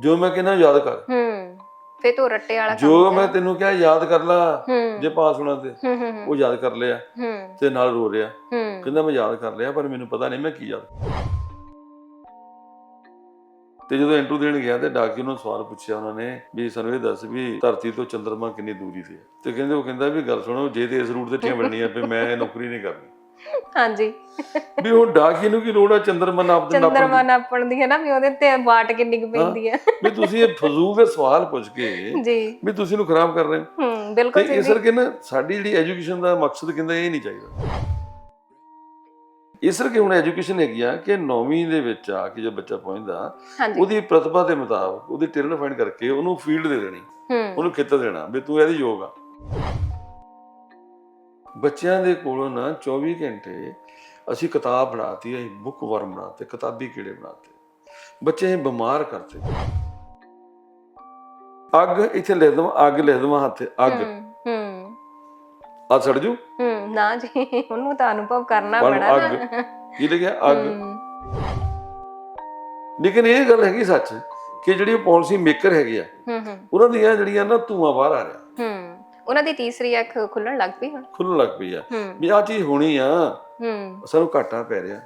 ਜੋ ਮੈਂ ਕਹਿੰਦਾ ਯਾਦ ਕਰ। ਹੂੰ ਫੇ ਤੋ ਰੱਟੇ ਵਾਲਾ ਕੰਮ ਜੋ। ਮੈਂ ਤੈਨੂੰ ਕਿਹਾ ਯਾਦ ਕਰ ਲਾ ਹੂੰ। ਜੇ ਪਾਸ ਹੋਣਾ ਤੇ ਹੂੰ ਹੂੰ ਹੂੰ, ਉਹ ਯਾਦ ਕਰ ਲਿਆ ਹੂੰ। ਤੇ ਨਾਲ ਰੋ ਰਿਹਾ। ਹੂੰ। ਕਹਿੰਦਾ ਮੈਂ ਯਾਦ ਕਰ ਲਿਆ ਪਰ ਮੈਨੂੰ ਪਤਾ ਨਹੀਂ ਮੈਂ ਕੀ ਯਾਦ ਤੇ ਜਦੋਂ ਇੰਟਰਵਿਊ ਦੇਣ ਗਿਆ ਤੇ ਡਾਕੀ ਨੂੰ ਸਵਾਲ ਪੁੱਛਿਆ ਉਹਨਾਂ ਨੇ ਵੀ ਸਾਨੂੰ ਇਹ ਦੱਸ ਵੀ ਧਰਤੀ ਤੋਂ ਚੰਦਰਮਾ ਕਿੰਨੀ ਦੂਰੀ ਤੇ ਹੈ। ਤੇ ਕਹਿੰਦੇ ਉਹ ਕਹਿੰਦਾ ਵੀ ਗੱਲ ਸੁਣੋ ਜੇ ਤੇ ਇਸ ਰੂਟ ਤੇ ਠੀਆਂ ਮਿਲਣੀਆਂ ਤੇ ਮੈਂ ਇਹ ਨੌਕਰੀ ਨਹੀਂ ਕਰਨੀ। ਹਾਂਜੀ। ਵੀ ਹੁਣ ਡਾਕੀ ਨੂੰ ਕੀ ਲੋੜ ਆ ਚੰਦਰਮਾ ਨਾਪ ਦੇ ਚੰਦਰਮਾ ਨਾਪਣ ਦੀ ਹੈ ਨਾ ਵੀ ਉਹਦੇ ਤੇ ਵਾਟ ਕਿੰਨੀ ਕੁ ਪੈਂਦੀ ਹੈ। ਵੀ ਤੁਸੀਂ ਇਹ ਫਜ਼ੂਲ ਦੇ ਸਵਾਲ ਪੁੱਛ ਕੇ ਜੀ। ਵੀ ਤੁਸੀਂ ਨੂੰ ਖਰਾਬ ਕਰ ਰਹੇ ਹੋ। ਹੂੰ ਬਿਲਕੁਲ ਇਸ ਸਹੀ ਕਰਕੇ ਨਾ ਸਾਡੀ ਜਿਹੜੀ ਐਜੂਕੇਸ਼ਨ ਦਾ ਮਕਸਦ ਕਹਿੰਦਾ ਇਹ ਨਹੀਂ ਚਾਹੀਦਾ। ਇਸ ਕਰਕੇ ਹੁਣ ਐਜੂਕੇਸ਼ਨ ਹੈਗੀ ਆ ਕਿ 9ਵੀਂ ਦੇ ਵਿੱਚ ਆ ਕੇ ਜੋ ਬੱਚਾ ਪਹੁੰਚਦਾ ਉਹਦੀ ਪ੍ਰਤਿਭਾ ਦੇ ਮੁਤਾਬਕ ਉਹਦੀ ਟੈਲੈਂਟ ਫਾਈਂਡ ਕਰਕੇ ਉਹਨੂੰ ਫੀਲਡ ਦੇ ਦੇਣੀ ਹੂੰ। ਉਹਨੂੰ ਖੇਤਰ ਦੇਣਾ ਵੀ ਤੂੰ ਇਹਦੀ ਯੋਗ ਆ। ਬੱਚਿਆਂ ਦੇ ਕੋਲੋਂ ਨਾ 24 ਘੰਟੇ ਅਸੀਂ ਕਿਤਾਬ ਬਣਾਤੀ ਹੈ ਬੁੱਕ ਵਰਮ ਬਣਾਤੇ ਕਿਤਾਬੀ ਕੀੜੇ ਬਣਾਤੇ। ਬੱਚੇ ਬਿਮਾਰ ਕਰਤੇ। ਅੱਗ ਇੱਥੇ ਲਿਖ ਦਵਾਂ ਅੱਗ ਲਿਖ ਦਵਾਂ ਹੱਥ ਅੱਗ। ਹੂੰ ਆ ਸੜ ਜੂ? ਹੂੰ ਨਾ ਜੀ ਉਹਨੂੰ ਤਾਂ ਅਨੁਭਵ ਕਰਨਾ ਅੱਗ ਨਾ। ਕੀ ਲਿਖਿਆ? ਅੱਗ। ਲੇਕਿਨ ਇਹ ਗੱਲ ਹੈਗੀ ਸੱਚ ਕਿ ਜਿਹੜੀ ਪਾਲਿਸੀ ਮੇਕਰ ਹੈਗੇ ਆ ਹੂੰ ਹੂੰ। ਉਹਨਾਂ ਦੀਆਂ ਜਿਹੜੀਆਂ ਨਾ ਧੂਆਂ ਬਾਹਰ ਆ ਰਿਹਾ। ਹੂੰ। ਉਹਨਾਂ ਦੀ ਤੀਸਰੀ ਅੱਖ ਖੁੱਲਣ ਲੱਗ ਪਈ ਹੁਣ। ਖੁੱਲਣ ਲੱਗ ਪਈ ਆ। ਵੀ ਆ ਚੀਜ਼ ਹੋਣੀ ਆ। ਹੂੰ। ਸਾਨੂੰ ਘਾਟਾ ਪੈ ਰਿਹਾ।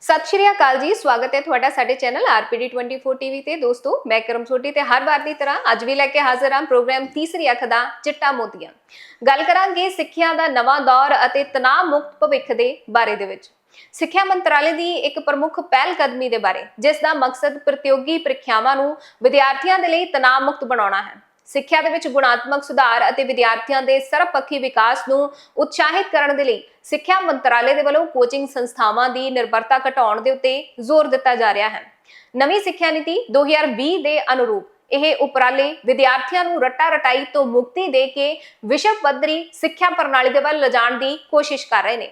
ਸਤਿ ਸ਼੍ਰੀ ਅਕਾਲ ਜੀ ਸਵਾਗਤ ਹੈ ਤੁਹਾਡਾ ਸਾਡੇ ਚੈਨਲ ਆਰਪੀਡੀ 24 ਟੀਵੀ ਤੇ। ਦੋਸਤੋ ਮੈਂ ਕਰਮ ਸੋਢੀ ਤੇ ਹਰ ਵਾਰ ਦੀ ਤਰ੍ਹਾਂ ਅੱਜ ਵੀ ਲੈ ਕੇ ਹਾਜ਼ਰ ਹਾਂ ਪ੍ਰੋਗਰਾਮ ਤੀਸਰੀ ਅੱਖ ਦਾ ਚਿੱਟਾ ਮੋਤੀਆਂ। ਗੱਲ ਕਰਾਂਗੇ ਸਿੱਖਿਆ ਦਾ ਨਵਾਂ ਦੌਰ ਅਤੇ ਤਣਾਅ ਮੁਕਤ ਭਵਿੱਖ ਦੇ ਬਾਰੇ ਦੇ ਵਿੱਚ। ਸਿੱਖਿਆ ਮੰਤਰਾਲੇ ਦੀ ਇੱਕ ਪ੍ਰਮੁੱਖ ਪਹਿਲ ਕਦਮੀ ਦੇ ਬਾਰੇ, ਜਿਸ ਦਾ ਮਕਸਦ ਪ੍ਰਤੀਯੋਗੀ ਪ੍ਰੀਖਿਆਵਾਂ ਨੂੰ ਵਿਦਿਆਰਥੀਆਂ ਦੇ ਲਈ ਤਣਾਅ ਮੁਕਤ ਬਣਾਉਣਾ ਹੈ। ਸਿੱਖਿਆ ਦੇ ਵਿੱਚ ਗੁਣਾਤਮਕ ਸੁਧਾਰ ਅਤੇ ਵਿਦਿਆਰਥੀਆਂ ਦੇ ਸਰਬਪੱਖੀ ਵਿਕਾਸ ਨੂੰ ਉਤਸ਼ਾਹਿਤ ਕਰਨ ਦੇ ਲਈ ਸਿੱਖਿਆ ਮੰਤਰਾਲੇ ਦੇ ਵੱਲੋਂ ਕੋਚਿੰਗ ਸੰਸਥਾਵਾਂ ਦੀ ਨਿਰਭਰਤਾ ਘਟਾਉਣ ਦੇ ਉੱਤੇ ਜ਼ੋਰ ਦਿੱਤਾ ਜਾ ਰਿਹਾ ਹੈ। ਨਵੀਂ ਸਿੱਖਿਆ ਨੀਤੀ 2020 ਦੇ ਅਨੁਰੂਪ, ਇਹ ਉਪਰਾਲੇ ਵਿਦਿਆਰਥੀਆਂ ਨੂੰ ਰੱਟਾ ਰਟਾਈ ਤੋਂ ਮੁਕਤੀ ਦੇ ਕੇ ਵਿਸ਼ਵ ਪੱਧਰੀ ਸਿੱਖਿਆ ਪ੍ਰਣਾਲੀ ਦੇ ਵੱਲ ਲਿਜਾਣ ਦੀ ਕੋਸ਼ਿਸ਼ ਕਰ ਰਹੇ ਨੇ।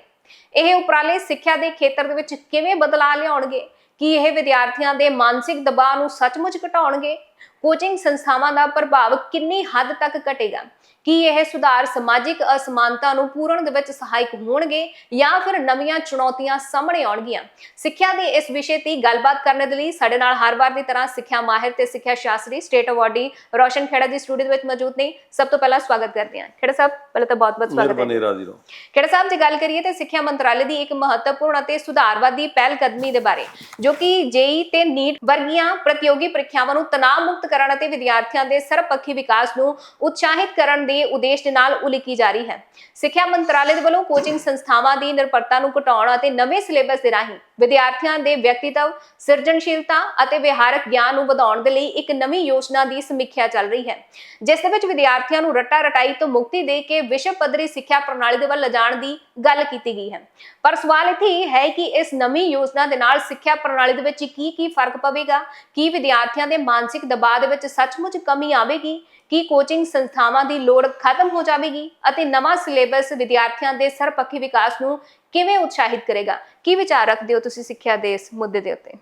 ਇਹ ਉਪਰਾਲੇ ਸਿੱਖਿਆ ਦੇ ਖੇਤਰ ਦੇ ਵਿੱਚ ਕਿਵੇਂ ਬਦਲਾਅ ਲਿਆਉਣਗੇ? ਕੀ ਇਹ ਵਿਦਿਆਰਥੀਆਂ ਦੇ ਮਾਨਸਿਕ ਦਬਾਅ ਨੂੰ ਸੱਚਮੁੱਚ ਘਟਾਉਣਗੇ? ਕੋਚਿੰਗ ਸੰਸਥਾਵਾਂ ਦਾ ਪ੍ਰਭਾਵ ਕਿੰਨੀ ਹੱਦ ਤੱਕ ਘਟੇਗਾ? ਕੀ ਇਹ ਸੁਧਾਰ ਸਮਾਜਿਕ ਅਸਮਾਨਤਾ ਨੂੰ ਪੂਰਨ ਦੇ ਵਿੱਚ ਸਹਾਇਕ ਹੋਣਗੇ ਜਾਂ ਫਿਰ ਨਵੀਆਂ ਚੁਣੌਤੀਆਂ ਸਾਹਮਣੇ ਆਉਣਗੀਆਂ? ਸਿੱਖਿਆ ਦੇ ਇਸ ਵਿਸ਼ੇ ਤੇ ਗੱਲਬਾਤ ਕਰਨ ਦੇ ਲਈ ਸਾਡੇ ਨਾਲ ਹਰ ਵਾਰ ਦੀ ਤਰ੍ਹਾਂ ਸਿੱਖਿਆ ਮਾਹਿਰ ਤੇ ਸਿੱਖਿਆ ਸ਼ਾਸਤਰੀ ਸਟੇਟ ਅਵਾਰਡੀ ਰੋਸ਼ਨ ਖੇੜਾ ਜੀ ਸਟੂਡੀਓ ਦੇ ਵਿੱਚ ਮੌਜੂਦ ਨੇ। ਸਭ ਤੋਂ ਪਹਿਲਾਂ ਸਵਾਗਤ ਕਰਦੇ ਹਾਂ। ਖੇੜਾ ਸਾਹਿਬ ਪਹਿਲਾਂ ਤਾਂ ਬਹੁਤ-ਬਹੁਤ ਸਵਾਗਤ ਹੈ। ਮਿਹਰਬਾਨੀ ਰਾਜੀ ਰਹੋ। ਖੇੜਾ ਸਾਹਿਬ ਜੇ ਗੱਲ ਕਰੀਏ ਤੇ ਸਿੱਖਿਆ ਮੰਤਰਾਲੇ ਦੀ ਇੱਕ ਮਹੱਤਵਪੂਰਨ ਅਤੇ ਸੁਧਾਰਵਾਦੀ ਪਹਿਲ ਕਦਮੀ ਦੇ ਬਾਰੇ ਜੋ ਕਿ ਜੇਈ ਤੇ ਨੀਟ ਵਰਗੀਆਂ ਪ੍ਰਤੀਯੋਗੀ ਪ੍ਰੀਖਿਆਵਾਂ ਨੂੰ ਤਣਾਅ ਮੁਕਤ ਕਰਨ ਅਤੇ ਵਿਦਿਆਰਥੀਆਂ ਦੇ ਸਰਬਪੱਖੀ ਵਿਕਾਸ ਨੂੰ ਉਤਸ਼ਾਹਿਤ ਕਰਨ ਦੇ ਉਦੇਸ਼ ਦੇ ਨਾਲ ਉਲੀਕੀ ਜਾ ਰਹੀ ਹੈ। ਸਿੱਖਿਆ ਮੰਤਰਾਲੇ ਦੇ ਵੱਲੋਂ ਕੋਚਿੰਗ ਸੰਸਥਾਵਾਂ ਦੀ ਨਿਰਭਰਤਾ ਨੂੰ ਘਟਾਉਣ ਅਤੇ ਨਵੇਂ ਸਿਲੇਬਸ ਦੇ ਰਾਹੀਂ ਵਿਦਿਆਰਥੀਆਂ ਦੇ ਵਿਅਕਤੀਤਵ, ਸਿਰਜਣਸ਼ੀਲਤਾ ਅਤੇ ਵਿਹਾਰਕ ਗਿਆਨ ਨੂੰ ਵਧਾਉਣ ਦੇ ਲਈ ਇੱਕ ਨਵੀਂ ਯੋਜਨਾ ਦੀ ਸਮੀਖਿਆ ਚੱਲ ਰਹੀ ਹੈ। ਜਿਸ ਦੇ ਵਿੱਚ ਵਿਦਿਆਰਥੀਆਂ ਨੂੰ ਰੱਟਾ ਰਟਾਈ ਤੋਂ ਮੁਕਤੀ ਦੇ ਕੇ ਵਿਸ਼ਵ ਪੱਧਰੀ ਸਿੱਖਿਆ ਪ੍ਰਣਾਲੀ ਦੇ ਵੱਲ ਲਿਜਾਣ ਦੀ ਗੱਲ ਕੀਤੀ ਗਈ ਹੈ। ਪਰ ਸਵਾਲ ਇੱਥੇ ਹੈ ਕਿ ਇਸ ਨਵੀਂ ਯੋਜਨਾ ਦੇ ਨਾਲ ਸਿੱਖਿਆ ਪ੍ਰਣਾਲੀ ਦੇ ਵਿੱਚ ਕੀ ਕੀ ਫ਼ਰਕ ਪਵੇਗਾ? ਕੀ ਵਿਦਿਆਰਥੀਆਂ ਦੇ ਮਾਨਸਿਕ ਦਬਾਅ ਦੇ ਵਿੱਚ ਸੱਚਮੁੱਚ ਕਮੀ ਆਵੇਗੀ? ਕੀ ਕੋਚਿੰਗ ਸੰਸਥਾਵਾਂ ਦੀ ਲੋੜ ਖਤਮ ਹੋ ਜਾਵੇਗੀ ਅਤੇ ਨਵਾਂ ਸਿਲੇਬਸ ਵਿਦਿਆਰਥੀਆਂ ਦੇ ਸਰਪੱਖੀ ਵਿਕਾਸ ਨੂੰ ਕਿਵੇਂ ਉਤਸ਼ਾਹਿਤ ਕਰੇਗਾ? ਕੀ ਵਿਚਾਰ ਰੱਖਦੇ ਹੋ ਤੁਸੀਂ ਸਿੱਖਿਆ ਦੇ ਇਸ ਮੁੱਦੇ ਦੇ ਉੱਤੇ?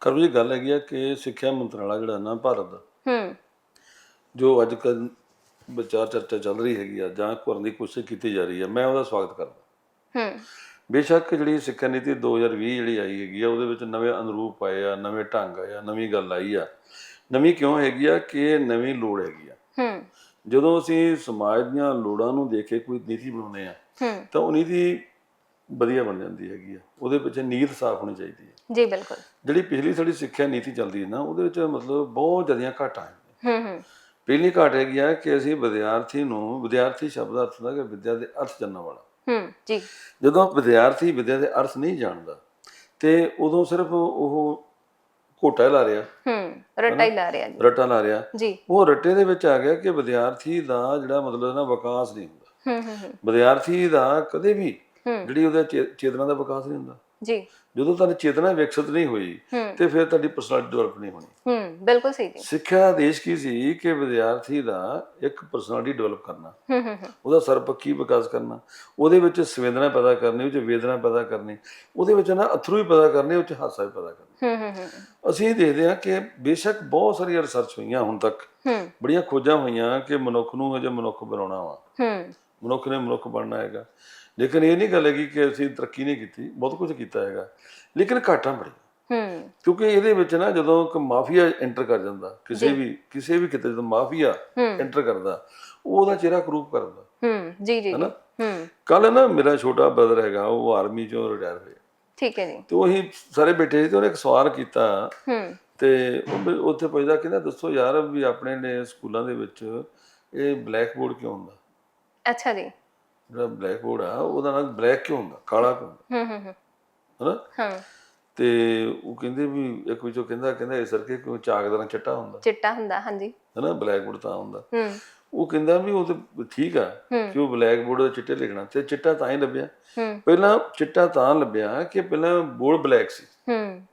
ਕਰੋ ਜੀ ਗੱਲ ਹੈਗੀ ਆ ਕਿ ਸਿੱਖਿਆ ਮੰਤਰਾਲਾ ਜਿਹੜਾ ਨਾ ਭਾਰਤ ਦਾ ਹੂੰ। ਜੋ ਅੱਜ ਕੱਲ ਵਿਚਾਰ ਚਰਚਾ ਚੱਲ ਰਹੀ ਹੈਗੀ ਆ ਜਾਂ ਕਰਨ ਦੀ ਕੋਸ਼ਿਸ਼ ਕੀਤੀ ਜਾ ਰਹੀ ਹੈ ਮੈਂ ਉਹਦਾ ਸਵਾਗਤ ਕਰਦਾ। ਹੂੰ। ਬੇਸ਼ੱਕ ਜਿਹੜੀ ਸਿੱਖਿਆ ਨੀਤੀ 2020 ਜਿਹੜੀ ਆਈ ਹੈਗੀ ਆ ਉਹਦੇ ਵਿੱਚ ਨਵੇਂ ਅਨੁਰੂਪ ਆਏ ਆ ਨਵੇਂ ਢੰਗ ਆਏ ਆ ਨਵੀਂ ਗੱਲ ਆਈ ਆ। ਨਵੀਂ ਕਿਉਂ ਹੈਗੀ ਆ ਕਿ ਨਵੀਂ ਲੋੜ ਹੈਗੀ ਆ। ਹੂੰ। ਜਦੋਂ ਅਸੀਂ ਸਮਾਜ ਦੀਆਂ ਲੋੜਾਂ ਨੂੰ ਦੇਖ ਕੇ ਕੋਈ ਨੀਤੀ ਬਣਾਉਂਦੇ ਆ ਤਾਂ ਉਹ ਨੀਤੀ ਵਧੀਆ ਬਣ ਜਾਂਦੀ ਹੈਗੀ ਆ। ਉਹਦੇ ਵਿੱਚ ਨੀਤ ਸਾਫ਼ ਹੋਣੀ ਚਾਹੀਦੀ ਹੈ ਜੀ ਬਿਲਕੁਲ। ਜਿਹੜੀ ਪਿਛਲੀ ਸਾਡੀ ਸਿੱਖਿਆ ਨੀਤੀ ਚੱਲਦੀ ਹੈ ਨਾ ਉਹਦੇ ਵਿੱਚ ਮਤਲਬ ਬਹੁਤ ਜ਼ਿਆਦੀਆਂ ਘਾਟਾਂ ਹੈ ਹੂੰ ਹੂੰ। ਪਹਿਲੀ ਘਾਟ ਹੈਗੀ ਆ ਕਿ ਅਸੀਂ ਵਿਦਿਆਰਥੀ ਨੂੰ ਵਿਦਿਆਰਥੀ ਸ਼ਬਦ ਦਾ ਅਰਥ ਹੁੰਦਾ ਕਿ ਵਿਦਿਆ ਦੇ ਅਰਥ ਜਾਣਨ ਵਾਲਾ। ਹੂੰ ਜੀ। ਜਦੋਂ ਵਿਦਿਆਰਥੀ ਵਿਦਿਆ ਦੇ ਅਰਥ ਨਹੀਂ ਜਾਣਦਾ ਤੇ ਉਦੋਂ ਸਿਰਫ ਉਹ ਘੋਟਾ ਲਾ ਰਿਹਾ। ਹੂੰ ਰੱਟਾ ਹੀ ਲਾ ਰਿਹਾ ਜੀ। ਰੱਟਾ ਲਾ ਰਿਹਾ। ਜੀ। ਉਹ ਰੱਟੇ ਦੇ ਵਿੱਚ ਆ ਗਿਆ ਕਿ ਵਿਦਿਆਰਥੀ ਦਾ ਜਿਹੜਾ ਮਤਲਬ ਨਾ ਵਿਕਾਸ ਨਹੀਂ ਹੁੰਦਾ। ਹੂੰ ਹੂੰ ਵਿਦਿਆਰਥੀ ਦਾ ਕਦੇ ਵੀ ਜਿਹੜੀ ਉਹਦਾ ਚੇਤਨਾ ਦਾ ਵਿਕਾਸ ਨਹੀਂ ਹੁੰਦਾ। ਜੀ। ਜਦੋਂ ਤੁਹਾਡੀ ਚੇਤਨਾ ਵਿਕਸਿਤ ਨਹੀਂ ਹੋਈ ਤੇ ਫਿਰ ਤੁਹਾਡੀ ਪਰਸਨੈਲਿਟੀ ਡਿਵੈਲਪ ਨਹੀਂ ਹੋਣੀ। ਹੂੰ ਬਿਲਕੁਲ ਸਹੀ ਜੀ। ਸਿੱਖਿਆ ਦਾ ਆਦੇਸ਼ ਕੀ ਸੀ ਕਿ ਵਿਦਿਆਰਥੀ ਦਾ ਇੱਕ ਪਰਸਨੈਲਿਟੀ ਡਿਵੈਲਪ ਕਰਨਾ ਹੂੰ ਹੂੰ ਹੂੰ। ਉਹਦਾ ਸਰਪੱਖੀ ਵਿਕਾਸ ਕਰਨਾ ਉਹਦੇ ਵਿੱਚ ਸੰਵੇਦਨਾ ਪੈਦਾ ਕਰਨੀ ਉਹ 'ਚ ਵੇਦਨਾ ਪੈਦਾ ਕਰਨੀ ਉਹਦੇ ਵਿੱਚ ਨਾ ਅਥਰੂ ਵੀ ਪੈਦਾ ਕਰਨੇ ਉਹ 'ਚ ਹਾਸਾ ਵੀ ਪੈਦਾ ਕਰਨਾ। ਹੂੰ ਹੂੰ ਹੂੰ। ਅਸੀਂ ਦੇਖਦੇ ਹਾਂ ਕਿ ਬੇਸ਼ੱਕ ਬਹੁਤ ਸਾਰੀਆਂ ਰਿਸਰਚ ਹੋਈਆਂ ਹੁਣ ਤੱਕ। ਹੂੰ। ਬੜੀਆਂ ਖੋਜਾਂ ਹੋਈਆਂ ਕਿ ਮਨੁੱਖ ਨੂੰ ਹਜੇ ਮਨੁੱਖ ਬਣਾਉਣਾ ਵਾ। ਹੂੰ। ਮਨੁੱਖ ਨੇ ਮਨੁੱਖ ਬਣਨਾ ਹੈਗਾ। ਲੇਕਿਨ ਇਹ ਨਹੀਂ ਗੱਲ ਹੈਗੀ ਕਿ ਅਸੀਂ ਤਰੱਕੀ ਨਹੀਂ ਕੀਤੀ ਬਹੁਤ ਕੁਝ ਕੀਤਾ ਹੈਗਾ। ਲੇਕਿਨ ਘਾਟਾਂ ਬੜੀਆਂ। ਹੂੰ। ਕਿਉਂਕਿ ਇਹਦੇ ਵਿੱਚ ਨਾ ਜਦੋਂ ਇੱਕ ਮਾਫੀਆ ਐਂਟਰ ਕਰ ਜਾਂਦਾ ਕਿਸੇ ਵੀ ਕਿਸੇ ਵੀ ਕਿਤੇ ਜਦੋਂ ਮਾਫੀਆ ਐਂਟਰ ਕਰਦਾ ਉਹ ਉਹਦਾ ਚਿਹਰਾ ਕਰੂਪ ਕਰਦਾ। ਹੂੰ ਜੀ ਜੀ। ਹਨਾ? ਹੂੰ। ਕੱਲ ਨਾ ਮੇਰਾ ਛੋਟਾ ਬ੍ਰਦਰ ਹੈਗਾ ਉਹ ਆਰਮੀ ਚੋਂ ਰਿਟਾਇਰ ਹੋਇਆ। ਠੀਕ ਹੈ ਜੀ। ਤੇ ਉਹ ਸਾਰੇ ਬੈਠੇ ਸੀ ਤੇ ਉਹਨੇ ਇੱਕ ਸਵਾਲ ਕੀਤਾ। ਹੂੰ। ਤੇ ਉਹ ਉੱਥੇ ਪੁੱਛਦਾ ਕਹਿੰਦਾ ਦੱਸੋ ਯਾਰ ਵੀ ਆਪਣੇ ਨੇ ਸਕੂਲਾਂ ਦੇ ਵਿੱਚ ਇਹ ਬਲੈਕ ਬੋਰਡ ਕਿਉਂ ਹੁੰਦਾ? ਅੱਛਾ ਜੀ। ਜਿਹੜਾ ਬਲੈਕ ਬੋਰਡ ਆ ਉਹਦਾ ਨਾਮ ਬਲੈਕ ਕਿਉਂ ਹੁੰਦਾ? ਕਾਲਾ ਕਿਉਂ ਹੁੰਦਾ? ਹੂੰ ਹੂੰ ਹੂੰ ਹਨਾ? ਹਾਂ। ਤੇ ਉਹ ਕਹਿੰਦੇ ਵੀ ਇੱਕ ਵਿੱਚੋਂ ਕਹਿੰਦਾ ਕਹਿੰਦਾ ਇਸ ਕਰਕੇ ਕਿਉਂ ਚਾਕ ਦਾ ਰੰਗ ਚਿੱਟਾ ਹੁੰਦਾ? ਚਿੱਟਾ ਹੁੰਦਾ ਹਾਂਜੀ। ਹਨਾ? ਬਲੈਕ ਬੋਰਡ ਤਾਂ ਹੁੰਦਾ। ਹੂੰ ਉਹ ਕਹਿੰਦਾ ਵੀ ਉਹ ਤੇ ਠੀਕ ਆ ਕਿ ਉਹ ਬਲੈਕ ਬੋਰਡ ਦੇ ਚਿੱਟੇ ਲਿਖਣਾ ਤੇ ਚਿੱਟਾ ਤਾਂ ਹੀ ਲੱਭਿਆ। ਹੂੰ ਪਹਿਲਾਂ ਚਿੱਟਾ ਤਾਂ ਲੱਭਿਆ ਕਿ ਪਹਿਲਾਂ ਬੋਰਡ ਬਲੈਕ ਸੀ। ਹੂੰ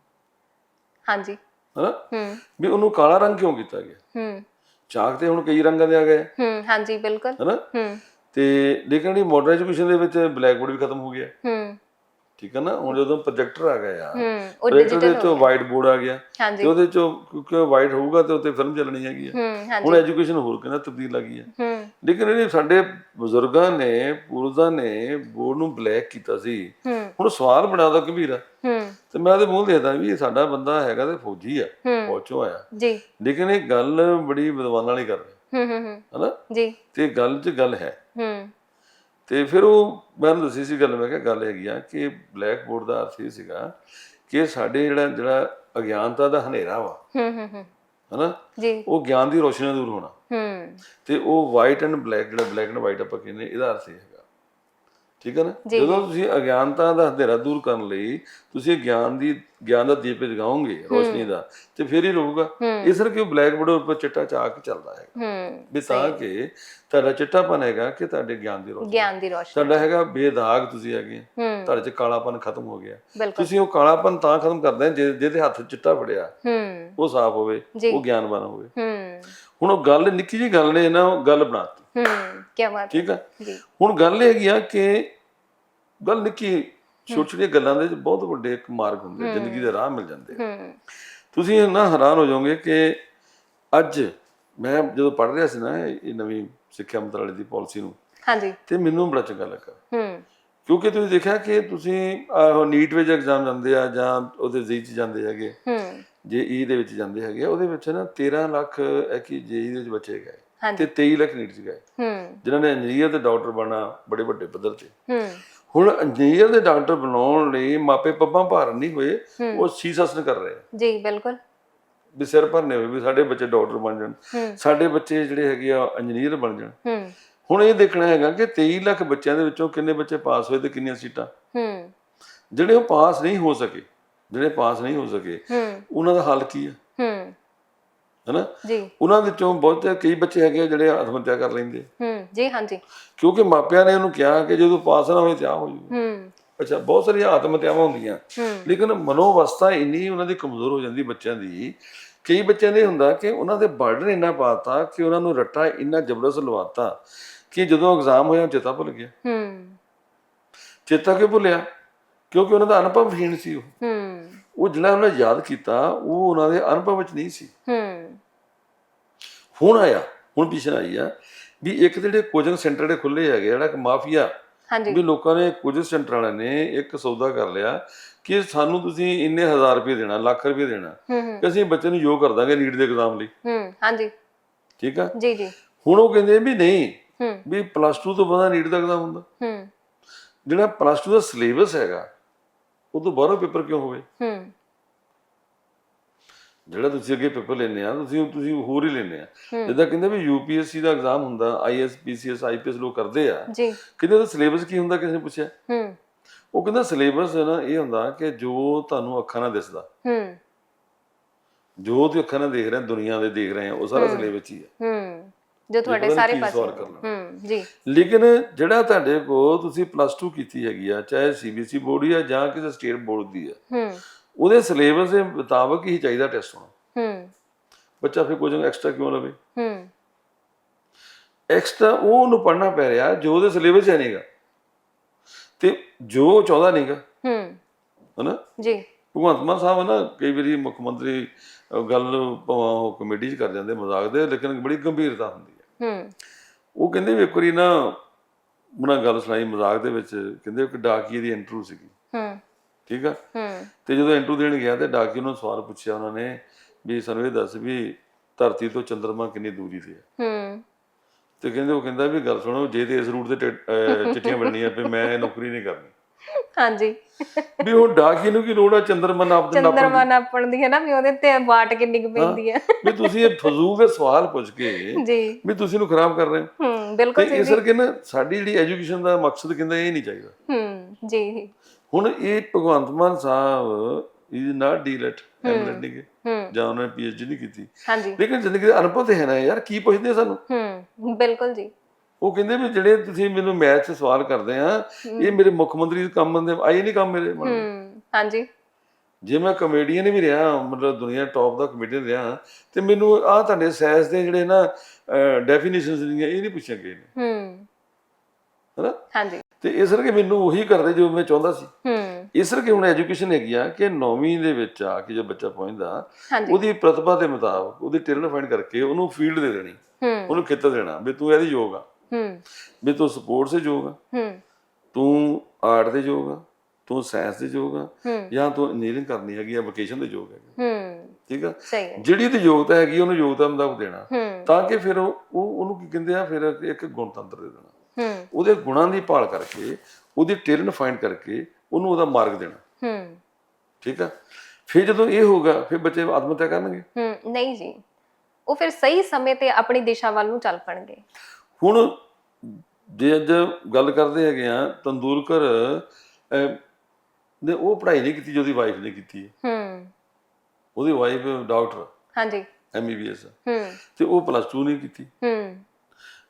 ਹਾਂਜੀ। ਹਨਾ? ਹੂੰ ਵੀ ਉਹਨੂੰ ਕਾਲਾ ਰੰਗ ਕਿਉਂ ਕੀਤਾ ਗਿਆ? ਹੂੰ ਚਾਕ ਤੇ ਹੁਣ ਕਈ ਰੰਗਾਂ ਦੇ ਆ ਗਏ। ਹੂੰ ਹਾਂਜੀ ਬਿਲਕੁਲ। ਹਨਾ? ਹੂੰ ਤੇ ਲੇਕਿਨ ਇਹ ਮਾਡਰਨ ਐਜੂਕੇਸ਼ਨ ਦੇ ਵਿੱਚ ਬਲੈਕ ਬੋਰਡ ਵੀ ਖਤਮ ਹੋ ਗਿਆ। ਹੂੰ। ਠੀਕ ਹੈ ਨਾ? ਹੁਣ ਜਦੋਂ ਪ੍ਰੋਜੈਕਟਰ ਆ ਗਿਆ ਆ ਹੂੰ ਉਹ ਪ੍ਰੋਜੈਕਟਰ ਦੇ ਡਿਜੀਟਲ ਚੋਂ ਵਾਈਟ ਬੋਰਡ ਆ ਗਿਆ। ਤੇ ਉਹਦੇ ਚੋਂ ਕਿਉਂਕਿ ਵਾਈਟ ਹੋਊਗਾ ਤੇ ਉੱਤੇ ਫਿਲਮ ਚੱਲਣੀ ਹੈਗੀ ਆ। ਹੂੰ ਹੁਣ ਐਜੂਕੇਸ਼ਨ ਹੋਰ ਕਿੰਨਾ ਤਬਦੀਲ ਆ ਗਈ ਹੈ ਹੂੰ। ਲੇਕਿਨ ਇਹ ਸਾਡੇ ਬਜ਼ੁਰਗਾਂ ਨੇ ਪੂਰਵਜਾਂ ਨੇ ਬੋਰਡ ਨੂੰ ਬਲੈਕ ਕੀਤਾ ਸੀ। ਹੁਣ ਸਵਾਲ ਬਣਾ ਦੋ ਗੰਭੀਰ ਹੂੰ। ਤੇ ਮੈਂ ਉਹਦੇ ਮੂੰਹ ਦੇਖਦਾ ਵੀ ਇਹ ਸਾਡਾ ਬੰਦਾ ਹੈਗਾ ਤੇ ਫੌਜੀ ਆ ਫੌਜ ਆਇਆ। ਜੀ। ਲੇਕਿਨ ਇਹ ਗੱਲ ਬੜੀ ਵਿਦਵਾਨਾਂ ਵਾਲੀ ਕਰ ਰਹੇ ਹੂੰ ਹੂੰ ਹੂੰ। ਹਨਾ? ਜੀ। ਤੇ ਗੱਲ 'ਚ ਗੱਲ ਹੈ। ਹੂੰ। ਤੇ ਫਿਰ ਉਹ ਮੈਂ ਦੱਸੀ ਸੀ ਗੱਲ ਮੈਂ ਕਿਹਾ ਗੱਲ ਹੈਗੀ ਆ ਕਿ ਬਲੈਕ ਬੋਰਡ ਦਾ ਅਰਥ ਇਹ ਸੀਗਾ ਕਿ ਸਾਡੇ ਜਿਹੜਾ ਜਿਹੜਾ ਅਗਿਆਨਤਾ ਦਾ ਹਨੇਰਾ ਵਾ ਹੂੰ ਹੂੰ ਹੂੰ। ਹਨਾ? ਜੀ। ਉਹ ਗਿਆਨ ਦੀ ਰੋਸ਼ਨੀ ਨਾਲ ਦੂਰ ਹੋਣਾ। ਹੂੰ। ਤੇ ਉਹ ਵਾਈਟ ਐਂਡ ਬਲੈਕ ਜਿਹੜਾ ਬਲੈਕ ਐਂਡ ਵਾਈਟ ਆਪਾਂ ਕਹਿੰਦੇ ਇਹਦਾ ਅਰਥ ਇਹ ਹੈਗਾ। ਠੀਕ ਹੈ ਨਾ? ਜਦੋਂ ਤੁਸੀਂ ਅਗਿਆਨਤਾ ਦਾ ਹਨੇਰਾ ਦੂਰ ਕਰਨ ਲਈ ਤੁਸੀਂ ਗਿਆਨ ਦੀ ਗਿਆਨ ਦਾ ਦੀਪ ਜਗਾਓਗੇ ਰੋਸ਼ਨੀ ਦਾ ਤੇ ਫਿਰ ਹੀ ਰਹੂਗਾ। ਇਸ ਕਰਕੇ ਉਹ ਬਲੈਕ ਬੋਰਡ ਉੱਪਰ ਚਿੱਟਾ ਚਾਕ ਚੱਲਦਾ ਹੂੰ ਵੀ ਤਾਂ ਕਿ ਤੁਹਾਡਾ ਚਿੱਟਾਪਨ ਹੈਗਾ ਕਿ ਤੁਹਾਡੇ ਗਿਆਨ ਦੀ ਰੋਸ਼ਨੀ। ਗਿਆਨ ਦੀ ਰੋਸ਼ਨੀ। ਤੁਹਾਡਾ ਹੈਗਾ ਬੇਦਾਗ ਤੁਸੀਂ ਹੈਗੇ। ਤੁਹਾਡੇ ਚ ਕਾਲਾਪਨ ਖਤਮ ਹੋ ਗਿਆ। ਤੁਸੀਂ ਉਹ ਕਾਲਾਪਨ ਤਾਂ ਖਤਮ ਕਰਦੇ ਜਿਹਦੇ ਹੱਥ ਚਿੱਟਾ ਫੜਿਆ। ਹੂੰ। ਉਹ ਸਾਫ਼ ਹੋਵੇ। ਉਹ ਗਿਆਨਵਾਨ ਹੋਵੇ। ਹੁਣ ਉਹ ਗੱਲ ਨਿੱਕੀ ਜਿਹੀ ਗੱਲ ਨੇ ਨਾ ਉਹ ਗੱਲ ਬਣਾਤੀ। ਹੂੰ ਕੀ ਬਾਤ ਠੀਕ ਆ? ਜੀ। ਹੁਣ ਗੱਲ ਇਹ ਹੈਗੀ ਆ ਕਿ ਗੱਲ ਨਿੱਕੀ ਛੋਟੀ ਛੋਟੀਆਂ ਗੱਲਾਂ ਦੇ ਵਿੱਚ ਬਹੁਤ ਵੱਡੇ ਇੱਕ ਮਾਰਗ ਹੁੰਦੇ ਜ਼ਿੰਦਗੀ ਦੇ ਰਾਹ ਮਿਲ ਜਾਂਦੇ। ਹੂੰ। ਤੁਸੀਂ ਨਾ ਹੈਰਾਨ ਹੋ ਜਾਓਗੇ ਕਿ ਅੱਜ ਮੈਂ ਜਦੋਂ ਪੜ੍ਹ ਰਿਹਾ ਸੀ ਨਾ ਇਹ ਨਵੀਂ ਸਿੱਖਿਆ ਮੰਤਰਾਲੇ ਦੀ ਪਾਲਿਸੀ ਨੂੰ ਹਾਂਜੀ। ਤੇ ਮੈਨੂੰ ਬੜਾ ਚੰਗਾ ਲੱਗਾ। ਹੂੰ। ਕਿਉਂਕਿ ਤੁਸੀਂ ਦੇਖਿਆ ਕਿ ਤੁਸੀਂ ਨੀਟ ਵਿੱਚ ਐਗਜ਼ਾਮ ਜਾਂਦੇ ਆ ਜਾਂ ਉਹਦੇ ਜ਼ੀ ਚ ਜਾਂਦੇ ਹੈਗੇ। ਹੂੰ। ਜੇ ਈ ਦੇ ਵਿੱਚ ਜਾਂਦੇ ਹੈਗੇ ਆ, ਉਹਦੇ ਵਿੱਚ ਨਾ 13 ਲੱਖ ਹੈ ਕਿ ਜੇਈ ਦੇ ਵਿੱਚ ਬੱਚੇ ਗਏ। ਹਾਂਜੀ। ਤੇ 23 ਲੱਖ ਨੀਟ ਚ ਗਏ। ਹੂੰ। ਜਿਨ੍ਹਾਂ ਨੇ ਇੰਜੀਨੀਅਰ ਤੇ ਡਾਕਟਰ ਬਣਨਾ ਬੜੇ ਵੱਡੇ ਪੱਧਰ ਤੇ। ਹੂੰ। ਹੁਣ ਇੰਜੀਨੀਅਰ ਦੇ ਡਾਕਟਰ ਬਣਾਉਣ ਲਈ ਮਾਪੇ ਪੱਬਾਂ ਭਾਰ ਨਹੀਂ ਹੋਏ ਹੂੰ। ਉਹ ਸੀਸਸਨ ਕਰ ਰਹੇ। ਆ ਜੀ ਬਿਲਕੁਲ। ਵੀ ਸਿਰ ਭਰਨੇ ਹੋਏ ਵੀ ਸਾਡੇ ਬੱਚੇ ਡਾਕਟਰ ਬਣ ਜਾਣ। ਹੂੰ। ਸਾਡੇ ਬੱਚੇ ਜਿਹੜੇ ਹੈਗੇ ਆ ਇੰਜੀਨੀਅਰ ਬਣ ਜਾਣ। ਹੂੰ। ਹੁਣ ਇਹ ਦੇਖਣਾ ਹੈਗਾ ਕਿ 23 ਲੱਖ ਬੱਚਿਆਂ ਦੇ ਵਿੱਚੋਂ ਕਿੰਨੇ ਬੱਚੇ ਪਾਸ ਹੋਏ ਤੇ ਕਿੰਨੀਆਂ ਸੀਟਾਂ। ਹੂੰ। ਜਿਹੜੇ ਉਹ ਪਾਸ ਨਹੀਂ ਹੋ ਸਕੇ ਜਿਹੜੇ ਪਾਸ ਨਹੀਂ ਹੋ ਸਕੇ ਉਹਨਾਂ ਦਾ ਹੱਲ ਕੀ ਹੈ ਹੂੰ। ਹੈਨਾ? ਜੀ। ਉਹਨਾਂ ਵਿੱਚੋਂ ਬਹੁਤ ਕਈ ਬੱਚੇ ਹੈਗੇ ਜਿਹੜੇ ਆਤਮ ਹੱਤਿਆ ਕਰ ਲੈਂਦੇ। ਹੂੰ ਜੀ ਹਾਂਜੀ। ਕਿਉਂਕਿ ਮਾਪਿਆਂ ਨੇ ਉਹਨੂੰ ਕਿਹਾ ਕਿ ਜਦੋਂ ਪਾਸ ਨਾ ਹੋਏ ਤੇ ਆ ਹੋ ਜਾਊਗਾ ਹੂੰ। ਅੱਛਾ ਬਹੁਤ ਸਾਰੀਆਂ ਆਤਮ ਹੱਤਿਆਵਾਂ ਹੁੰਦੀਆਂ ਲੇਕਿਨ ਮਨੋਵਸਥਾ ਇੰਨੀ ਉਹਨਾਂ ਦੀ ਕਮਜ਼ੋਰ ਹੋ ਜਾਂਦੀ ਬੱਚਿਆਂ ਦੀ ਕਈ ਬੱਚਿਆਂ ਦੇ ਹੁੰਦਾ ਕਿ ਉਹਨਾਂ ਦੇ ਬਰਡਨ ਇੰਨਾ ਪਾਤਾ ਕਿ ਉਹਨਾਂ ਨੂੰ ਰੱਟਾ ਇੰਨਾ ਜ਼ਬਰਦਸਤ ਲਵਾਤਾ ਕਿ ਜਦੋਂ ਐਗਜ਼ਾਮ ਹੋਇਆ ਚੇਤਾ ਭੁੱਲ ਗਿਆ। ਹੂੰ। ਚੇਤਾ ਕਿਉਂ ਭੁੱਲਿਆ? ਕਿਉਂਕਿ ਉਹਨਾਂ ਦਾ ਅਨੁਭਵਹੀਣ ਸੀ ਉਹ। ਹੂੰ। ਉਹ ਜਿਹੜਾ ਉਹਨਾਂ ਯਾਦ ਕੀਤਾ ਉਹ ਉਹਨਾਂ ਦੇ ਅਨੁਭਵ ਵਿੱਚ ਨਹੀਂ ਸੀ। ਹੂੰ। ਹੁਣ ਆਇਆ ਹੁਣ ਪਿਛੇ ਆਈ ਆ ਵੀ ਇੱਕ ਜਿਹੜੇ ਕੋਚਿੰਗ ਸੈਂਟਰ ਜਿਹੜੇ ਖੁੱਲੇ ਹੈਗੇ ਜਿਹੜਾ ਇੱਕ ਮਾਫੀਆ ਹਾਂਜੀ। ਵੀ ਲੋਕਾਂ ਨੇ ਕੋਚਿੰਗ ਸੈਂਟਰ ਵਾਲਿਆਂ ਨੇ ਇੱਕ ਸੌਦਾ ਕਰ ਲਿਆ ਕਿ ਸਾਨੂੰ ਤੁਸੀਂ ਇੰਨੇ ਹਜ਼ਾਰ ਰੁਪਏ ਦੇਣਾ ਲੱਖ ਰੁਪਏ ਦੇਣਾ ਕਿ ਅਸੀਂ ਬੱਚੇ ਨੂੰ ਯੋਗ ਕਰ ਦਾਂਗੇ ਨੀਟ ਦੇ ਐਗਜ਼ਾਮ ਲਈ। ਹੂੰ ਹਾਂਜੀ। ਠੀਕ ਆ? ਜੀ ਜੀ। ਹੁਣ ਉਹ ਕਹਿੰਦੇ ਵੀ ਨਹੀਂ ਵੀ ਪਲੱਸ 2 ਤੋਂ ਬਾਅਦ ਨੀਟ ਦਾ ਐਗਜ਼ਾਮ ਹੁੰਦਾ। ਹੂੰ। ਜਿਹੜਾ ਪਲੱਸ 2 ਦਾ ਸਿਲੇਬਸ ਹੈਗਾ ਤੋਂ ਬਾਹਰੋਂ ਪੇਪਰ ਕਿਉਂ ਹੋਵੇ? ਹੂੰ। ਜਿਹੜਾ ਤੁਸੀਂ ਅੱਗੇ ਪੇਪਰ ਲੈਣੇ ਆ ਤੁਸੀਂ ਤੁਸੀਂ ਹੋਰ ਹੀ ਲੈਣੇ ਆ। ਜਿੱਦਾਂ ਕਹਿੰਦੇ ਵੀ ਯੂਪੀਐਸਸੀ ਦਾ ਐਗਜ਼ਾਮ ਹੁੰਦਾ ਆਈਐਸ ਪੀਸੀਐਸ ਆਈਪੀਐਸ ਲੋਕ ਕਰਦੇ ਆ। ਜੀ। ਕਹਿੰਦੇ ਉਹਦਾ ਸਿਲੇਬਸ ਕੀ ਹੁੰਦਾ ਕਿਸੇ ਨੇ ਪੁੱਛਿਆ? ਹੂੰ। ਉਹ ਕਹਿੰਦਾ ਸਿਲੇਬਸ ਨਾ ਇਹ ਹੁੰਦਾ ਕਿ ਜੋ ਤੁਹਾਨੂੰ ਅੱਖਾਂ ਨਾਲ ਦਿਸਦਾ। ਹੂੰ। ਜੋ ਤੁਸੀਂ ਅੱਖਾਂ ਨਾਲ ਦੇਖ ਰਹੇ ਦੁਨੀਆ ਦੇ ਦੇਖ ਰਹੇ ਹੋ ਉਹ ਸਾਰਾ ਸਿਲੇਬਸ ਹੀ ਹੈ ਹੂੰ। ਜੋ ਤੁਹਾਡੇ ਸਾਰੇ ਕੀ ਪਾਸੇ। ਹੂੰ ਜੀ। ਲੇਕਿਨ ਜਿਹੜਾ ਤੁਹਾਡੇ ਕੋਲ ਤੁਸੀਂ ਪਲੱਸ 2 ਕੀਤੀ ਹੈਗੀ ਆ ਚਾਹੇ ਸੀਬੀਸੀ ਬੋਰਡ ਦੀ ਆ ਜਾਂ ਕਿਸੇ ਸਟੇਟ ਬੋਰਡ ਦੀ ਆ ਹੂੰ। ਉਹਦੇ ਸਿਲੇਬਸ ਦੇ ਮੁਤਾਬਕ ਹੀ ਚਾਹੀਦਾ ਟੈਸਟ ਹੋਣਾ। ਹੂੰ। ਬੱਚਾ ਫਿਰ ਕੋਈ ਐਕਸਟਰਾ ਕਿਉਂ ਲਵੇ? ਹੂੰ। ਐਕਸਟਰਾ ਉਹ ਉਹਨੂੰ ਪੜ੍ਹਨਾ ਪੈ ਰਿਹਾ ਜੋ ਉਹਦੇ ਸਿਲੇਬਸ 'ਚ ਹੈ ਨਹੀਂਗਾ ਤੇ ਜੋ ਚਾਹੁੰਦਾ ਨਹੀਂਗਾ ਹੂੰ। ਹਨਾ? ਜੀ। ਭਗਵੰਤ ਮਾਨ ਸਾਹਿਬ ਨਾ ਕਈ ਵਾਰੀ ਮੁੱਖ ਮੰਤਰੀ ਗੱਲ ਉਹ ਕਮੇਟੀ 'ਚ ਕਰ ਜਾਂਦੇ ਮਜ਼ਾਕ ਦੇ ਲੇਕਿਨ ਬੜੀ ਗੰਭੀਰਤਾ ਹੁੰਦੀ। ਹੈ ਹੂੰ ਉਹ ਕਹਿੰਦੇ ਵੀ ਇੱਕ ਵਾਰੀ ਨਾ ਉਹਨਾਂ ਗੱਲ ਸੁਣਾਈ ਮਜ਼ਾਕ ਦੇ ਵਿੱਚ ਕਹਿੰਦੇ ਕਿ ਡਾਕੀਏ ਦੀ ਇੰਟਰਵਿਊ ਸੀਗੀ। ਹੂੰ। ਠੀਕ ਆ? ਹੂੰ। ਤੇ ਜਦੋਂ ਇੰਟਰਵਿਊ ਦੇਣ ਗਿਆ ਤੇ ਡਾਕੀਏ ਨੂੰ ਸਵਾਲ ਪੁੱਛਿਆ ਉਹਨਾਂ ਨੇ ਵੀ ਸਾਨੂੰ ਇਹ ਦੱਸ ਵੀ ਧਰਤੀ ਤੋਂ ਚੰਦਰਮਾ ਕਿੰਨੀ ਦੂਰੀ ਤੇ ਹੈ ਹੂੰ। ਤੇ ਕਹਿੰਦੇ ਉਹ ਕਹਿੰਦਾ ਵੀ ਗੱਲ ਸੁਣੋ ਜੇ ਤੇ ਇਸ ਰੂਟ ਤੇ ਚਿੱਠੀਆਂ ਬਣਨੀਆਂ ਪਈ ਮੈਂ ਇਹ ਨੌਕਰੀ ਨਹੀਂ ਕਰਨੀ। ਹਾਂਜੀ। ਵੀ ਹੁਣ ਡਾਕੀਏ ਨੂੰ ਕੀ ਲੋੜ ਆ ਚੰਦਰਮਾ ਨਾਪ ਦੇ ਨਾਪਣ ਚੰਦਰਮਾ ਨਾਪਣ ਦੀ ਹੈ ਨਾ ਵੀ ਉਹਦੇ ਤੇ ਵਾਟ ਕਿੰਨੀ ਕੁ ਪੈਂਦੀ ਹੈ। ਦੀ? ਵੀ ਤੁਸੀਂ ਇਹ ਫਜ਼ੂਲ ਦੇ ਸਵਾਲ ਪੁੱਛ ਕੇ ਜੀ। ਵੀ ਤੁਸੀਂ ਇਹਨੂੰ ਖਰਾਬ ਕਰ ਰਹੇ ਹੋ। ਹੂੰ ਬਿਲਕੁਲ ਤੇ ਇਸ ਕਰਕੇ ਨਾ ਸਾਡੀ ਜਿਹੜੀ ਐਜੂਕੇਸ਼ਨ ਦਾ ਮਕਸਦ ਕਹਿੰਦਾ ਇਹ ਨਹੀਂ ਚਾਹੀਦਾ। ਹੂੰ ਜੀ। ਹੁਣ ਇਹ ਭਗਵੰਤ ਮਾਨ ਸਾਹਿਬ ਇਜ਼ ਨਾਟ ਡੀਲਟ ਐਮਲਟ ਨਹੀਂ ਗੇ, ਹੂੰ। ਜਾਂ ਉਹਨਾਂ ਨੇ ਪੀਐਚਡੀ ਨਹੀਂ ਕੀਤੀ। ਹਾਂਜੀ। ਲੇਕਿਨ ਜ਼ਿੰਦਗੀ ਦਾ ਅਨੁਭਵ ਤੇ ਹੈ ਨਾ ਯਾਰ ਕੀ ਪੁੱਛਦੇ ਸਾਨੂੰ? ਹੂੰ ਬਿਲਕੁਲ ਜੀ। ਉਹ ਕਹਿੰਦੇ ਵੀ ਜਿਹੜੇ ਤੁਸੀਂ ਮੈਨੂੰ ਮੈਥ 'ਚ ਸਵਾਲ ਕਰਦੇ ਆ ਇਹ ਮੇਰੇ ਮੁੱਖ ਮੰਤਰੀ ਦੇ ਕੰਮ ਦੇ ਆਏ ਨਹੀਂ ਕੰਮ ਮੇਰੇ ਮਨ ਹੂੰ ਹਾਂਜੀ। ਜੇ ਮੈਂ ਕਮੇਡੀਅਨ ਵੀ ਰਿਹਾ ਮਤਲਬ ਦੁਨੀਆ ਟੌਪ ਦਾ ਕਮੇਡੀਅਨ ਰਿਹਾ ਤੇ ਮੈਨੂੰ ਆ ਤੁਹਾਡੇ ਸਾਇੰਸ ਦੇ ਜਿਹੜੇ ਨਾ ਡੈਫੀਨੇਸ਼ਨਸ ਨੇ ਇਹ ਨਹੀਂ ਪੁੱਛਿਆ ਗਏ ਨੇ। ਹੂੰ। ਹੈਨਾ? ਹਾਂਜੀ। ਤੇ ਇਸ ਕਰਕੇ ਮੈਨੂੰ ਉਹੀ ਕਰਦੇ ਜੋ ਮੈਂ ਚਾਹੁੰਦਾ ਸੀ। ਹੂੰ। ਇਸ ਕਰਕੇ ਹੁਣ ਐਜੂਕੇਸ਼ਨ ਹੈਗੀ ਆ ਕਿ ਨੌਵੀਂ ਦੇ ਵਿੱਚ ਆ ਕੇ ਜੋ ਬੱਚਾ ਪਹੁੰਚਦਾ ਉਹਦੀ ਪ੍ਰਤਿਭਾ ਦੇ ਮੁਤਾਬਕ ਉਹਦੀ ਟੈਲੈਂਟ ਫਾਈਂਡ ਕਰਕੇ ਉਹਨੂੰ ਫੀਲਡ ਦੇ ਦੇਣੀ ਹੂੰ। ਉਹਨੂੰ ਖੇਤਰ ਦੇਣਾ ਵੀ ਤੂੰ ਇਹਦੀ ਯੋਗ ਆ। ਹੂੰ। ਵੀ ਤੂੰ ਸਪੋਰਟਸ ਦੇ ਯੋਗ ਆ। ਹੂੰ। ਤੂੰ ਆਰਟ ਦੇ ਯੋਗ ਆ। ਤੂੰ ਸਾਇੰਸ ਦੇ ਯੋਗ ਆ। ਜਾਂ ਤੂੰ ਇੰਜੀਨੀਅਰਿੰਗ ਕਰਨੀ ਹੈਗੀ ਆ ਵੋਕੇਸ਼ਨ ਦੇ ਯੋਗ ਹੈਗਾ ਹੂੰ। ਠੀਕ ਆ? ਜਿਹੜੀ ਤੇ ਯੋਗਤਾ ਹੈਗੀ ਉਹਨੂੰ ਯੋਗਤਾ ਮੁਤਾਬਕ ਦੇਣਾ। ਤਾਂ ਕਿ ਫਿਰ ਉਹ ਉਹ- ਉਹਨੂੰ ਕੀ ਕਹਿੰਦੇ ਆ ਫਿਰ ਇੱਕ ਗੁਣਤੰਤਰ ਦੇ ਦੇਣਾ। ਹੂੰ। ਉਹਦੇ ਗੁਣਾਂ ਦੀ ਭਾਲ ਕਰਕੇ ਉਹਦੀ ਟੈਲੈਂਟ ਫਾਈਂਡ ਕਰਕੇ ਉਹਨੂੰ ਉਹਦਾ ਮਾਰਗ ਦੇਣਾ। ਹੂੰ। ਠੀਕ ਆ? ਫਿਰ ਜਦੋਂ ਇਹ ਹੋਊਗਾ ਫਿਰ ਬੱਚੇ ਆਤਮ ਹੱਤਿਆ ਕਰਨਗੇ। ਹੂੰ। ਨਹੀਂ ਜੀ। ਉਹ ਫਿਰ ਸਹੀ ਸਮੇਂ ਤੇ ਆਪਣੀ ਦਿਸ਼ਾ ਵੱਲ ਨੂੰ ਚੱਲ ਪਣਗੇ। ਹੁਣ ਜੇ ਅੱਜ ਗੱਲ ਕਰਦੇ ਹੈਗੇ ਆ ਤੰਦੂਰਕਰ ਨੇ ਉਹ ਪੜ੍ਹਾਈ ਨਹੀਂ ਕੀਤੀ ਜੋ ਉਹਦੀ ਵਾਈਫ ਨੇ ਕੀਤੀ ਹੈ। ਹੂੰ। ਉਹਦੀ ਵਾਈਫ ਡਾਕਟਰ ਹਾਂਜੀ। ਐਮਬੀਬੀਐਸ ਹੂੰ। ਤੇ ਉਹ ਪਲੱਸ 2 ਨਹੀਂ ਕੀਤੀ। ਹੂੰ।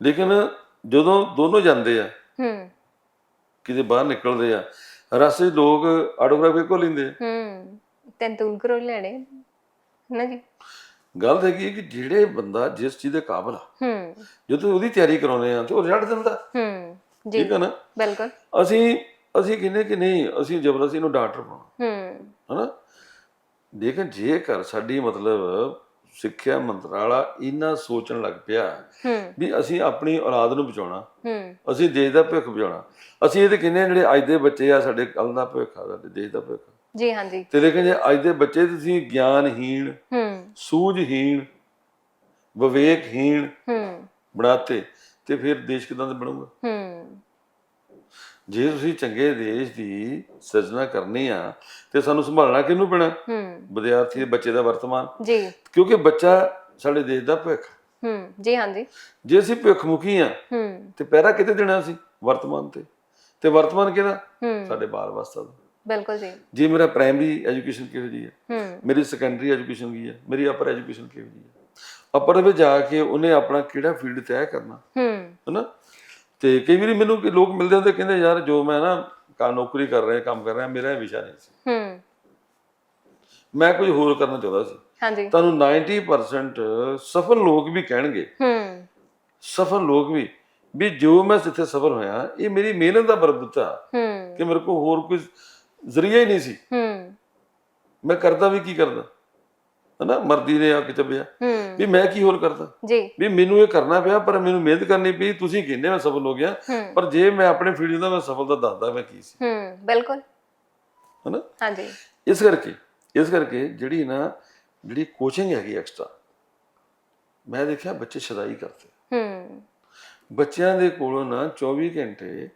ਲੇਕਿਨ ਜਦੋਂ ਦੋਨੋਂ ਜਾਂਦੇ ਆ ਹੂੰ। ਕਿਤੇ ਬਾਹਰ ਨਿਕਲਦੇ ਆ ਰਸਤੇ 'ਚ ਲੋਕ ਆਟੋਗ੍ਰਾਫ ਕੋ ਲੈਂਦੇ ਆ। ਹੂੰ। ਤੈਨੂੰ ਲੈਣੇ। ਨਾ ਜੀ? ਗੱਲ ਤਾਂ ਹੈਗੀ ਹੈ ਕਿ ਜਿਹੜੇ ਬੰਦਾ ਜਿਸ ਚੀਜ਼ ਦੇ ਕਾਬਲ ਆ ਹੂੰ। ਜਦੋਂ ਉਹਦੀ ਤਿਆਰੀ ਕਰਾਉਂਦੇ ਆ ਤੇ ਉਹ ਰਿਜ਼ਲਟ ਦਿੰਦਾ। ਹੂੰ ਜੀ। ਠੀਕ ਹੈ ਨਾ? ਬਿਲਕੁਲ। ਅਸੀਂ ਅਸੀਂ ਕਹਿੰਦੇ ਕਿ ਨਹੀਂ ਅਸੀਂ ਜ਼ਬਰਦਸਤੀ ਨੂੰ ਡਾਕਟਰ ਬਣਾਉਣਾ। ਹੂੰ। ਹਨਾ? ਲੇਕਿਨ ਜੇਕਰ ਸਾਡੀ ਮਤਲਬ ਸਿੱਖਿਆ ਮੰਤਰਾਲਾ ਇੰਨਾ ਸੋਚਣ ਲੱਗ ਪਿਆ ਹੂੰ। ਵੀ ਅਸੀਂ ਆਪਣੀ ਔਲਾਦ ਨੂੰ ਬਚਾਉਣਾ ਹੂੰ। ਅਸੀਂ ਦੇਸ਼ ਦਾ ਭਵਿੱਖ ਬਚਾਉਣਾ ਅਸੀਂ ਇਹ ਤੇ ਕਹਿੰਦੇ ਹਾਂ ਜਿਹੜੇ ਅੱਜ ਦੇ ਬੱਚੇ ਆ ਸਾਡੇ ਕੱਲ ਦਾ ਭਵਿੱਖ ਆ ਸਾਡੇ ਦੇਸ਼ ਦਾ ਭਵਿੱਖ ਜੀ ਹਾਂਜੀ। ਤੇ ਲੇਕਿਨ ਜੇ ਅੱਜ ਦੇ ਬੱਚੇ ਤੁਸੀਂ ਗਿਆਨਹੀਣ ਹੂੰ। ਸੂਝਹੀਣ ਵਿਵੇਕਹੀਣ ਹੂੰ। ਬਣਾਤੇ ਤੇ ਫਿਰ ਦੇਸ਼ ਕਿਦਾਂ ਦਾ ਬਣੂਗਾ? ਹੂੰ। ਜੇ ਤੁਸੀਂ ਚੰਗੇ ਦੇਸ਼ ਦੀ ਸਿਰਜਣਾ ਕਰਨੀ ਆ ਤੇ ਸਾਨੂੰ ਸੰਭਾਲਣਾ ਕਿਹਨੂੰ ਪੈਣਾ? ਹੂੰ। ਵਿਦਿਆਰਥੀ ਦੇ ਬੱਚੇ ਦਾ ਵਰਤਮਾਨ। ਜੀ। ਕਿਉਂਕਿ ਬੱਚਾ ਸਾਡੇ ਦੇਸ਼ ਦਾ ਭਵਿੱਖ ਹੂੰ। ਜੀ ਹਾਂਜੀ। ਜੇ ਅਸੀਂ ਭਵਿੱਖਮੁਖੀ ਆ ਹੂੰ। ਤੇ ਪਹਿਰਾ ਕਿਤੇ ਦੇਣਾ ਸੀ ਵਰਤਮਾਨ ਤੇ। ਤੇ ਵਰਤਮਾਨ ਕਿਹਦਾ? ਸਾਡੇ ਬਾਲ ਦਾ। ਬਿਲਕੁਲ ਜੀ। ਜੇ ਮੇਰਾ ਪ੍ਰਾਇਮਰੀ ਐਜੂਕੇਸ਼ਨ ਕਿਹੋ ਜੀ ਹੈ ਹੂੰ। ਮੇਰੀ ਸੈਕੰਡਰੀ ਐਜੂਕੇਸ਼ਨ ਕੀ ਹੈ? ਮੇਰੀ ਅਪਰ ਐਜੂਕੇਸ਼ਨ ਕਿਹੋ ਜੀ ਹੈ? ਅਪਰ ਵਿੱਚ ਜਾ ਕੇ ਉਹਨੇ ਆਪਣਾ ਕਿਹੜਾ ਫੀਲਡ ਤੈਅ ਕਰਨਾ? ਹੂੰ। ਹੈਨਾ? ਤੇ ਕਈ ਵਾਰੀ ਮੈਨੂੰ ਕਿ ਲੋਕ ਮਿਲਦੇ ਹੁੰਦੇ ਕਹਿੰਦੇ ਯਾਰ ਜੋ ਮੈਂ ਨਾ ਕਾ ਨੌਕਰੀ ਕਰ ਰਿਹਾ ਕੰਮ ਕਰ ਰਿਹਾ ਮੇਰਾ ਇਹ ਵਿਸ਼ਾ ਨਹੀਂ ਸੀ। ਹੂੰ। ਮੈਂ ਕੁਝ ਹੋਰ ਕਰਨਾ ਚਾਹੁੰਦਾ ਸੀ। ਹਾਂਜੀ। ਤੁਹਾਨੂੰ 90% ਸਫਲ ਲੋਕ ਵੀ ਕਹਿਣਗੇ। ਹੂੰ। ਸਫਲ ਲੋਕ ਵੀ ਵੀ ਜੋ ਮੈਂ ਜਿੱਥੇ ਸਫਲ ਹੋਇਆ ਇਹ ਮੇਰੀ ਮਿਹਨਤ ਦਾ ਬਰਕਤ ਆ ਹੂੰ। ਕਿ ਮੇਰੇ ਕੋਲ ਹੋਰ ਕੋਈ ਜ਼ਰੀਆ ਹੀ ਨਹੀਂ ਸੀ। ਹੂੰ। ਮੈਂ ਕਰਦਾ ਵੀ ਕੀ ਕਰਦਾ ਹਨਾ? ਮਰਦੀ ਨੇ ਆ ਕੇ ਚੱਬਿਆ ਵੀ ਮੈਂ ਕੀ ਹੋਰ ਕਰਦਾ? ਜੀ। ਵੀ ਮੈਨੂੰ ਇਹ ਕਰਨਾ ਪਿਆ ਪਰ ਮੈਨੂੰ ਮਿਹਨਤ ਕਰਨੀ ਪਈ ਤੁਸੀਂ ਕਹਿੰਦੇ ਮੈਂ ਸਫਲ ਹੋ ਗਿਆ। ਪਰ ਜੇ ਮੈਂ ਆਪਣੇ ਫੀਲਡ ਦਾ ਮੈਂ ਸਫਲਤਾ ਦੱਸਦਾ ਮੈਂ ਕੀ ਸੀ? ਹੂੰ ਬਿਲਕੁਲ। ਹਨਾ? ਹਾਂਜੀ। ਇਸ ਕਰਕੇ ਇਸ ਕਰਕੇ ਜਿਹੜੀ ਨਾ ਜਿਹੜੀ ਕੋਚਿੰਗ ਹੈਗੀ ਐਕਸਟਰਾ ਮੈਂ ਦੇਖਿਆ ਬੱਚੇ ਸ਼ਦਾਈ ਕਰਦੇ। ਹੂੰ। ਬੱਚਿਆਂ ਦੇ ਕੋਲੋਂ ਨਾ 24 ਘੰਟੇ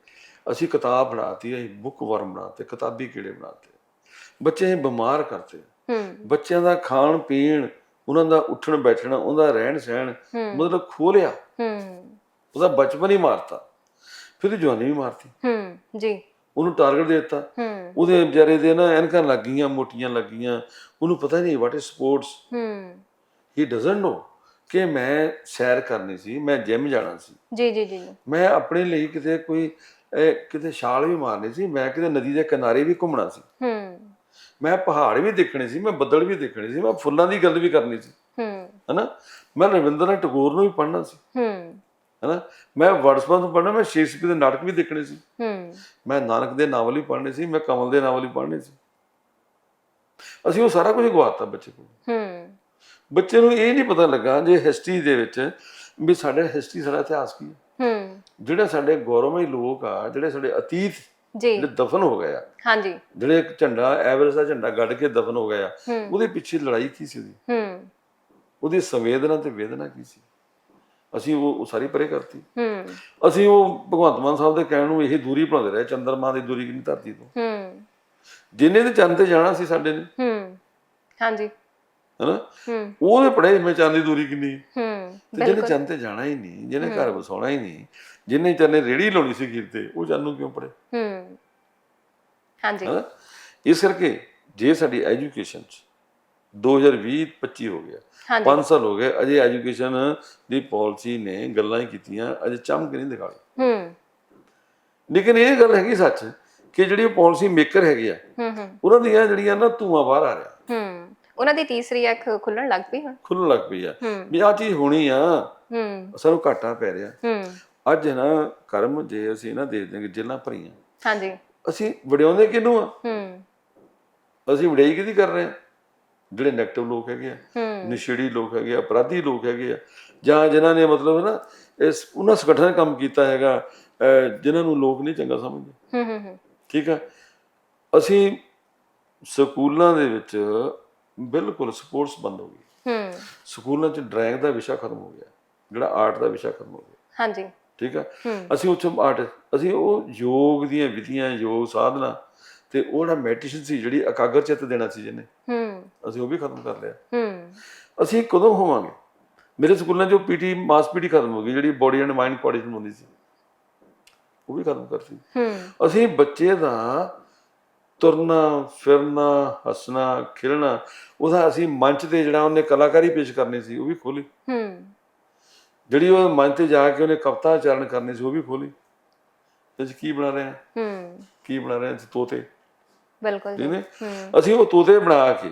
ਅਸੀਂ ਕਿਤਾਬ ਬਣਾਤੀ ਹੈ ਬੁੱਕ ਵਰਮ ਬਣਾਤੇ ਕਿਤਾਬੀ ਕੀੜੇ ਬਣਾਤੇ। ਬੱਚੇ ਬਿਮਾਰ ਕਰਤੇ ਹੂੰ। ਬੱਚਿਆਂ ਦਾ ਖਾਣ ਪੀਣ ਉਹਨਾਂ ਦਾ ਉੱਠਣ ਬੈਠਣਾ ਉਹਦਾ ਰਹਿਣ ਸਹਿਣ ਮਤਲਬ ਖੋਲਿਆ। ਹੂੰ। ਉਹਦਾ ਬਚਪਨ ਹੀ ਮਾਰਤਾ। ਫਿਰ ਜਵਾਨੀ ਵੀ ਮਾਰਤੀ। ਹੂੰ ਜੀ। ਉਹਨੂੰ ਟਾਰਗੇਟ ਦੇ ਦਿੱਤਾ। ਉਹਦੇ ਵਿਚਾਰੇ ਦੇ ਨਾ ਐਨਕਾਂ ਲੱਗ ਗਈਆਂ ਮੋਟੀਆਂ ਲੱਗ ਗਈਆਂ। ਉਹਨੂੰ ਪਤਾ ਨਹੀਂ ਵਾਟ ਇਜ਼ ਸਪੋਰਟਸ ਹੂੰ। ਹੀ ਡਸਨਟ ਨੋ ਕਿ ਮੈਂ ਸੈਰ ਕਰਨੀ ਸੀ ਮੈਂ ਜਿਮ ਜਾਣਾ ਸੀ। ਜੀ ਜੀ ਜੀ। ਮੈਂ ਆਪਣੇ ਲਈ ਕਿਤੇ ਕੋਈ ਕਿਤੇ ਛਾਲ ਵੀ ਮਾਰਨੀ ਸੀ ਮੈਂ ਕਿਤੇ ਨਦੀ ਦੇ ਕਿਨਾਰੇ ਵੀ ਘੁੰਮਣਾ ਸੀ। ਹੂੰ। ਮੈਂ ਪਹਾੜ ਵੀ ਦੇਖਣੇ ਸੀ ਮੈਂ ਬੱਦਲ ਵੀ ਦੇਖਣੇ ਸੀ ਮੈਂ ਫੁੱਲਾਂ ਦੀ ਗੱਲ ਵੀ ਕਰਨੀ ਸੀ। ਹੂੰ। ਹਨਾ? ਮੈਂ ਰਵਿੰਦਰਨਾਥ ਟੈਗੋਰ ਨੂੰ ਵੀ ਪੜ੍ਹਨਾ ਸੀ। ਹੂੰ। ਹਨਾ? ਮੈਂ ਵਰਡਸਵਰਥ ਨੂੰ ਪੜ੍ਹਨਾ ਮੈਂ ਸ਼ੇਕਸਪੀਅਰ ਦੇ ਨਾਟਕ ਵੀ ਦੇਖਣੇ ਸੀ। ਹੂੰ। ਮੈਂ ਨਾਨਕ ਦੇ ਨਾਵਲ ਵੀ ਪੜ੍ਹਨੇ ਸੀ ਮੈਂ ਕਮਲ ਦੇ ਨਾਵਲ ਵੀ ਪੜ੍ਹਨੇ ਸੀ। ਅਸੀਂ ਉਹ ਸਾਰਾ ਕੁਝ ਗਵਾਤਾ ਬੱਚੇ ਕੋਲ। ਹੂੰ। ਬੱਚੇ ਨੂੰ ਇਹ ਨਹੀਂ ਪਤਾ ਲੱਗਾ ਜੇ ਹਿਸਟਰੀ ਦੇ ਵਿੱਚ ਵੀ ਸਾਡੇ ਹਿਸਟਰੀ ਸਾਡਾ ਇਤਿਹਾਸ ਕੀ ਹੈ। ਹੂੰ। ਜਿਹੜੇ ਸਾਡੇ ਗੌਰਵਮਈ ਲੋਕ ਆ ਜਿਹੜੇ ਸਾਡੇ ਅਤੀਤ ਜੀ। ਜਿਹੜੇ ਦਫਨ ਹੋ ਗਏ ਆ। ਹਾਂਜੀ। ਜਿਹੜੇ ਇੱਕ ਝੰਡਾ ਐਵਰੇਜ ਦਾ ਝੰਡਾ ਗੱਡ ਕੇ ਦਫਨ ਹੋ ਗਏ ਆ ਹੂੰ। ਉਹਦੇ ਪਿੱਛੇ ਲੜਾਈ ਕੀ ਸੀ ਉਹਦੀ? ਹੂੰ। ਉਹਦੀ ਸੰਵੇਦਨਾ ਤੇ ਵੇਦਨਾ ਕੀ ਸੀ? ਅਸੀਂ ਉਹ ਸਾਰੀ ਪਰੇ ਕਰਤੀ। ਹੂੰ। ਅਸੀਂ ਉਹ ਭਗਵੰਤ ਮਾਨ ਸਾਹਿਬ ਦੇ ਕਹਿਣ ਨੂੰ ਇਹੀ ਦੂਰੀ ਬਣਾਉਂਦੇ ਰਹੇ ਚੰਦਰਮਾ ਦੀ ਦੂਰੀ ਕਿੰਨੀ ਧਰਤੀ ਤੋਂ। ਹੂੰ। ਜਿੰਨੇ ਦੇ ਚੰਦ ਤੇ ਜਾਣਾ ਸੀ ਸਾਡੇ ਨੇ। ਹੂੰ। ਹਾਂਜੀ। ਹਨਾ? ਹੂੰ। ਉਹਦੇ ਪੜੇ ਮੈਂ ਚੰਦ ਦੀ ਦੂਰੀ ਕਿੰਨੀ? ਹੈ। ਹੂੰ ਤੇ ਜਿਹਨੇ ਚੰਦ ਤੇ ਜਾਣਾ ਹੀ ਨਹੀਂ ਜਿਹਨੇ ਘਰ ਵਸਾਉਣਾ ਹੀ ਨਹੀਂ ਜਿਹਨੇ ਚੰਨੇ ਰੇੜੀ ਲਾਉਣੀ ਸੀ ਖੀਰ ਤੇ ਉਹ ਚੰਦ ਨੂੰ ਕਿਉਂ ਪੜੇ ਹੂੰ। ਹਾਂਜੀ। ਇਸ ਕਰਕੇ ਜੇ ਸਾਡੀ ਐਜੂਕੇਸ਼ਨ ਚ 2020 25 ਹੋ ਗਿਆ ਹਾਂਜੀ। 5 ਸਾਲ ਹੋ ਗਏ ਅਜੇ ਐਜੂਕੇਸ਼ਨ ਦੀ ਪਾਲਿਸੀ ਨੇ ਗੱਲਾਂ ਹੀ ਕੀਤੀਆਂ ਅਜੇ ਚਮਕ ਨਹੀਂ ਦਿਖਾਈ। ਹੂੰ। ਲੇਕਿਨ ਇਹ ਗੱਲ ਹੈਗੀ ਸੱਚ ਕਿ ਜਿਹੜੀ ਪਾਲਿਸੀ ਮੇਕਰ ਹੈਗੇ ਆ ਹੂੰ ਹੂੰ। ਉਹਨਾਂ ਦੀਆਂ ਜਿਹੜੀਆਂ ਨਾ ਧੂਆਂ ਬਾਹਰ ਆ ਰਿਹਾ। ਹੂੰ। ਉਹਨਾਂ ਦੀ ਤੀਸਰੀ ਅੱਖ ਖੁੱਲਣ ਲੱਗ ਪਈ ਹੁਣ। ਖੁੱਲਣ ਲੱਗ ਪਈ ਆ। ਵੀ ਆ ਚੀਜ਼ ਹੋਣੀ ਆ ਹੂੰ। ਸਾਨੂੰ ਘਾਟਾ ਪੈ ਰਿਹਾ। ਹੂੰ। ਅੱਜ ਨਾ ਕਰਮ ਜੇ ਅਸੀਂ ਨਾ ਦੇਖਦੇ ਕਿ ਜੇਲਾਂ ਭਰੀਆਂ। ਹਾਂਜੀ। ਅਸੀਂ ਵਡਿਆਉਂਦੇ ਕਿਹਨੂੰ ਆ? ਹੂੰ। ਅਸੀਂ ਵਡਿਆਈ ਕਿਹਦੀ ਕਰ ਰਹੇ ਆ? ਜਿਹੜੇ ਨੈਗੇਟਿਵ ਲੋਕ ਹੈਗੇ ਆ ਨਸ਼ੇੜੀ ਲੋਕ ਹੈਗੇ ਆ ਅਪਰਾਧੀ ਲੋਕ ਹੈਗੇ ਆ ਜਾਂ ਜਿਨ੍ਹਾਂ ਨੇ ਮਤਲਬ ਨਾ ਇਸ ਉਹਨਾਂ ਸੰਗਠਨ ਕੰਮ ਕੀਤਾ ਹੈਗਾ ਜਿਨ੍ਹਾਂ ਨੂੰ ਲੋਕ ਨਹੀਂ ਚੰਗਾ ਸਮਝਦੇ। ਹੂੰ ਹੂੰ ਹੂੰ। ਠੀਕ ਆ? ਅਸੀਂ ਸਕੂਲਾਂ ਦੇ ਵਿੱਚ ਬਿਲਕੁਲ ਸਪੋਰਟਸ ਬੰਦ ਹੋ ਗਈ। ਹੂੰ। ਸਕੂਲਾਂ 'ਚ ਡਰਾਇੰਗ ਦਾ ਵਿਸ਼ਾ ਖਤਮ ਹੋ ਗਿਆ ਜਿਹੜਾ ਆਰਟ ਦਾ ਵਿਸ਼ਾ ਖਤਮ ਹੋ ਗਿਆ। ਹਾਂਜੀ। ਠੀਕ ਆ? ਅਸੀਂ ਉੱਥੇ ਆਰਟ ਅਸੀਂ ਉਹ ਯੋਗ ਦੀਆਂ ਵਿਧੀਆਂ ਯੋਗ ਸਾਧਨਾ ਤੇ ਉਹ ਜਿਹੜਾ ਮੈਡੀਟੇਸ਼ਨ ਸੀ ਜਿਹੜੀ ਇਕਾਗਰ ਚਿੱਤ ਦੇਣਾ ਸੀ ਜਿਹਨੇ ਹੂੰ। ਅਸੀਂ ਉਹ ਵੀ ਖਤਮ ਕਰ ਲਿਆ। ਹੂੰ। ਅਸੀਂ ਕਦੋਂ ਹੋਵਾਂਗੇ? ਮੇਰੇ ਸਕੂਲਾਂ 'ਚ ਪੀਟੀ ਮਾਸ ਪੀਟੀ ਖਤਮ ਹੋ ਗਈ ਜਿਹੜੀ ਬੋਡੀ ਐਂਡ ਮਾਈਂਡ ਕੋਆਰਡੀਨੇਸ਼ਨ ਹੁੰਦੀ ਸੀ। ਉਹ ਵੀ ਖਤਮ ਕਰਤੀ। ਹੂੰ। ਅਸੀਂ ਬੱਚੇ ਦਾ ਤੁਰਨਾ ਫਿਰਨਾ ਹੱਸਣਾ ਖੇਡਣਾ ਉਹਦਾ ਅਸੀਂ ਮੰਚ ਤੇ ਜਿਹੜਾ ਉਹਨੇ ਕਲਾਕਾਰੀ ਪੇਸ਼ ਕਰਨੀ ਸੀ ਉਹ ਵੀ ਖੋਲੀ ਹੂੰ। ਜਿਹੜੀ ਉਹ ਮੰਚ ਤੇ ਜਾ ਕੇ ਉਹਨੇ ਕਵਿਤਾ ਉਚਾਰਨ ਕਰਨੀ ਸੀ ਉਹ ਵੀ ਖੋਲੀ ਅਸੀਂ ਕੀ ਬਣਾ ਰਹੇ ਹਾਂ ਹੂੰ। ਕੀ ਬਣਾ ਰਹੇ ਹਾਂ ਅਸੀਂ ਤੋਤੇ। ਬਿਲਕੁਲ ਜੀ। ਹੂੰ। ਅਸੀਂ ਉਹ ਤੋਤੇ ਬਣਾ ਕੇ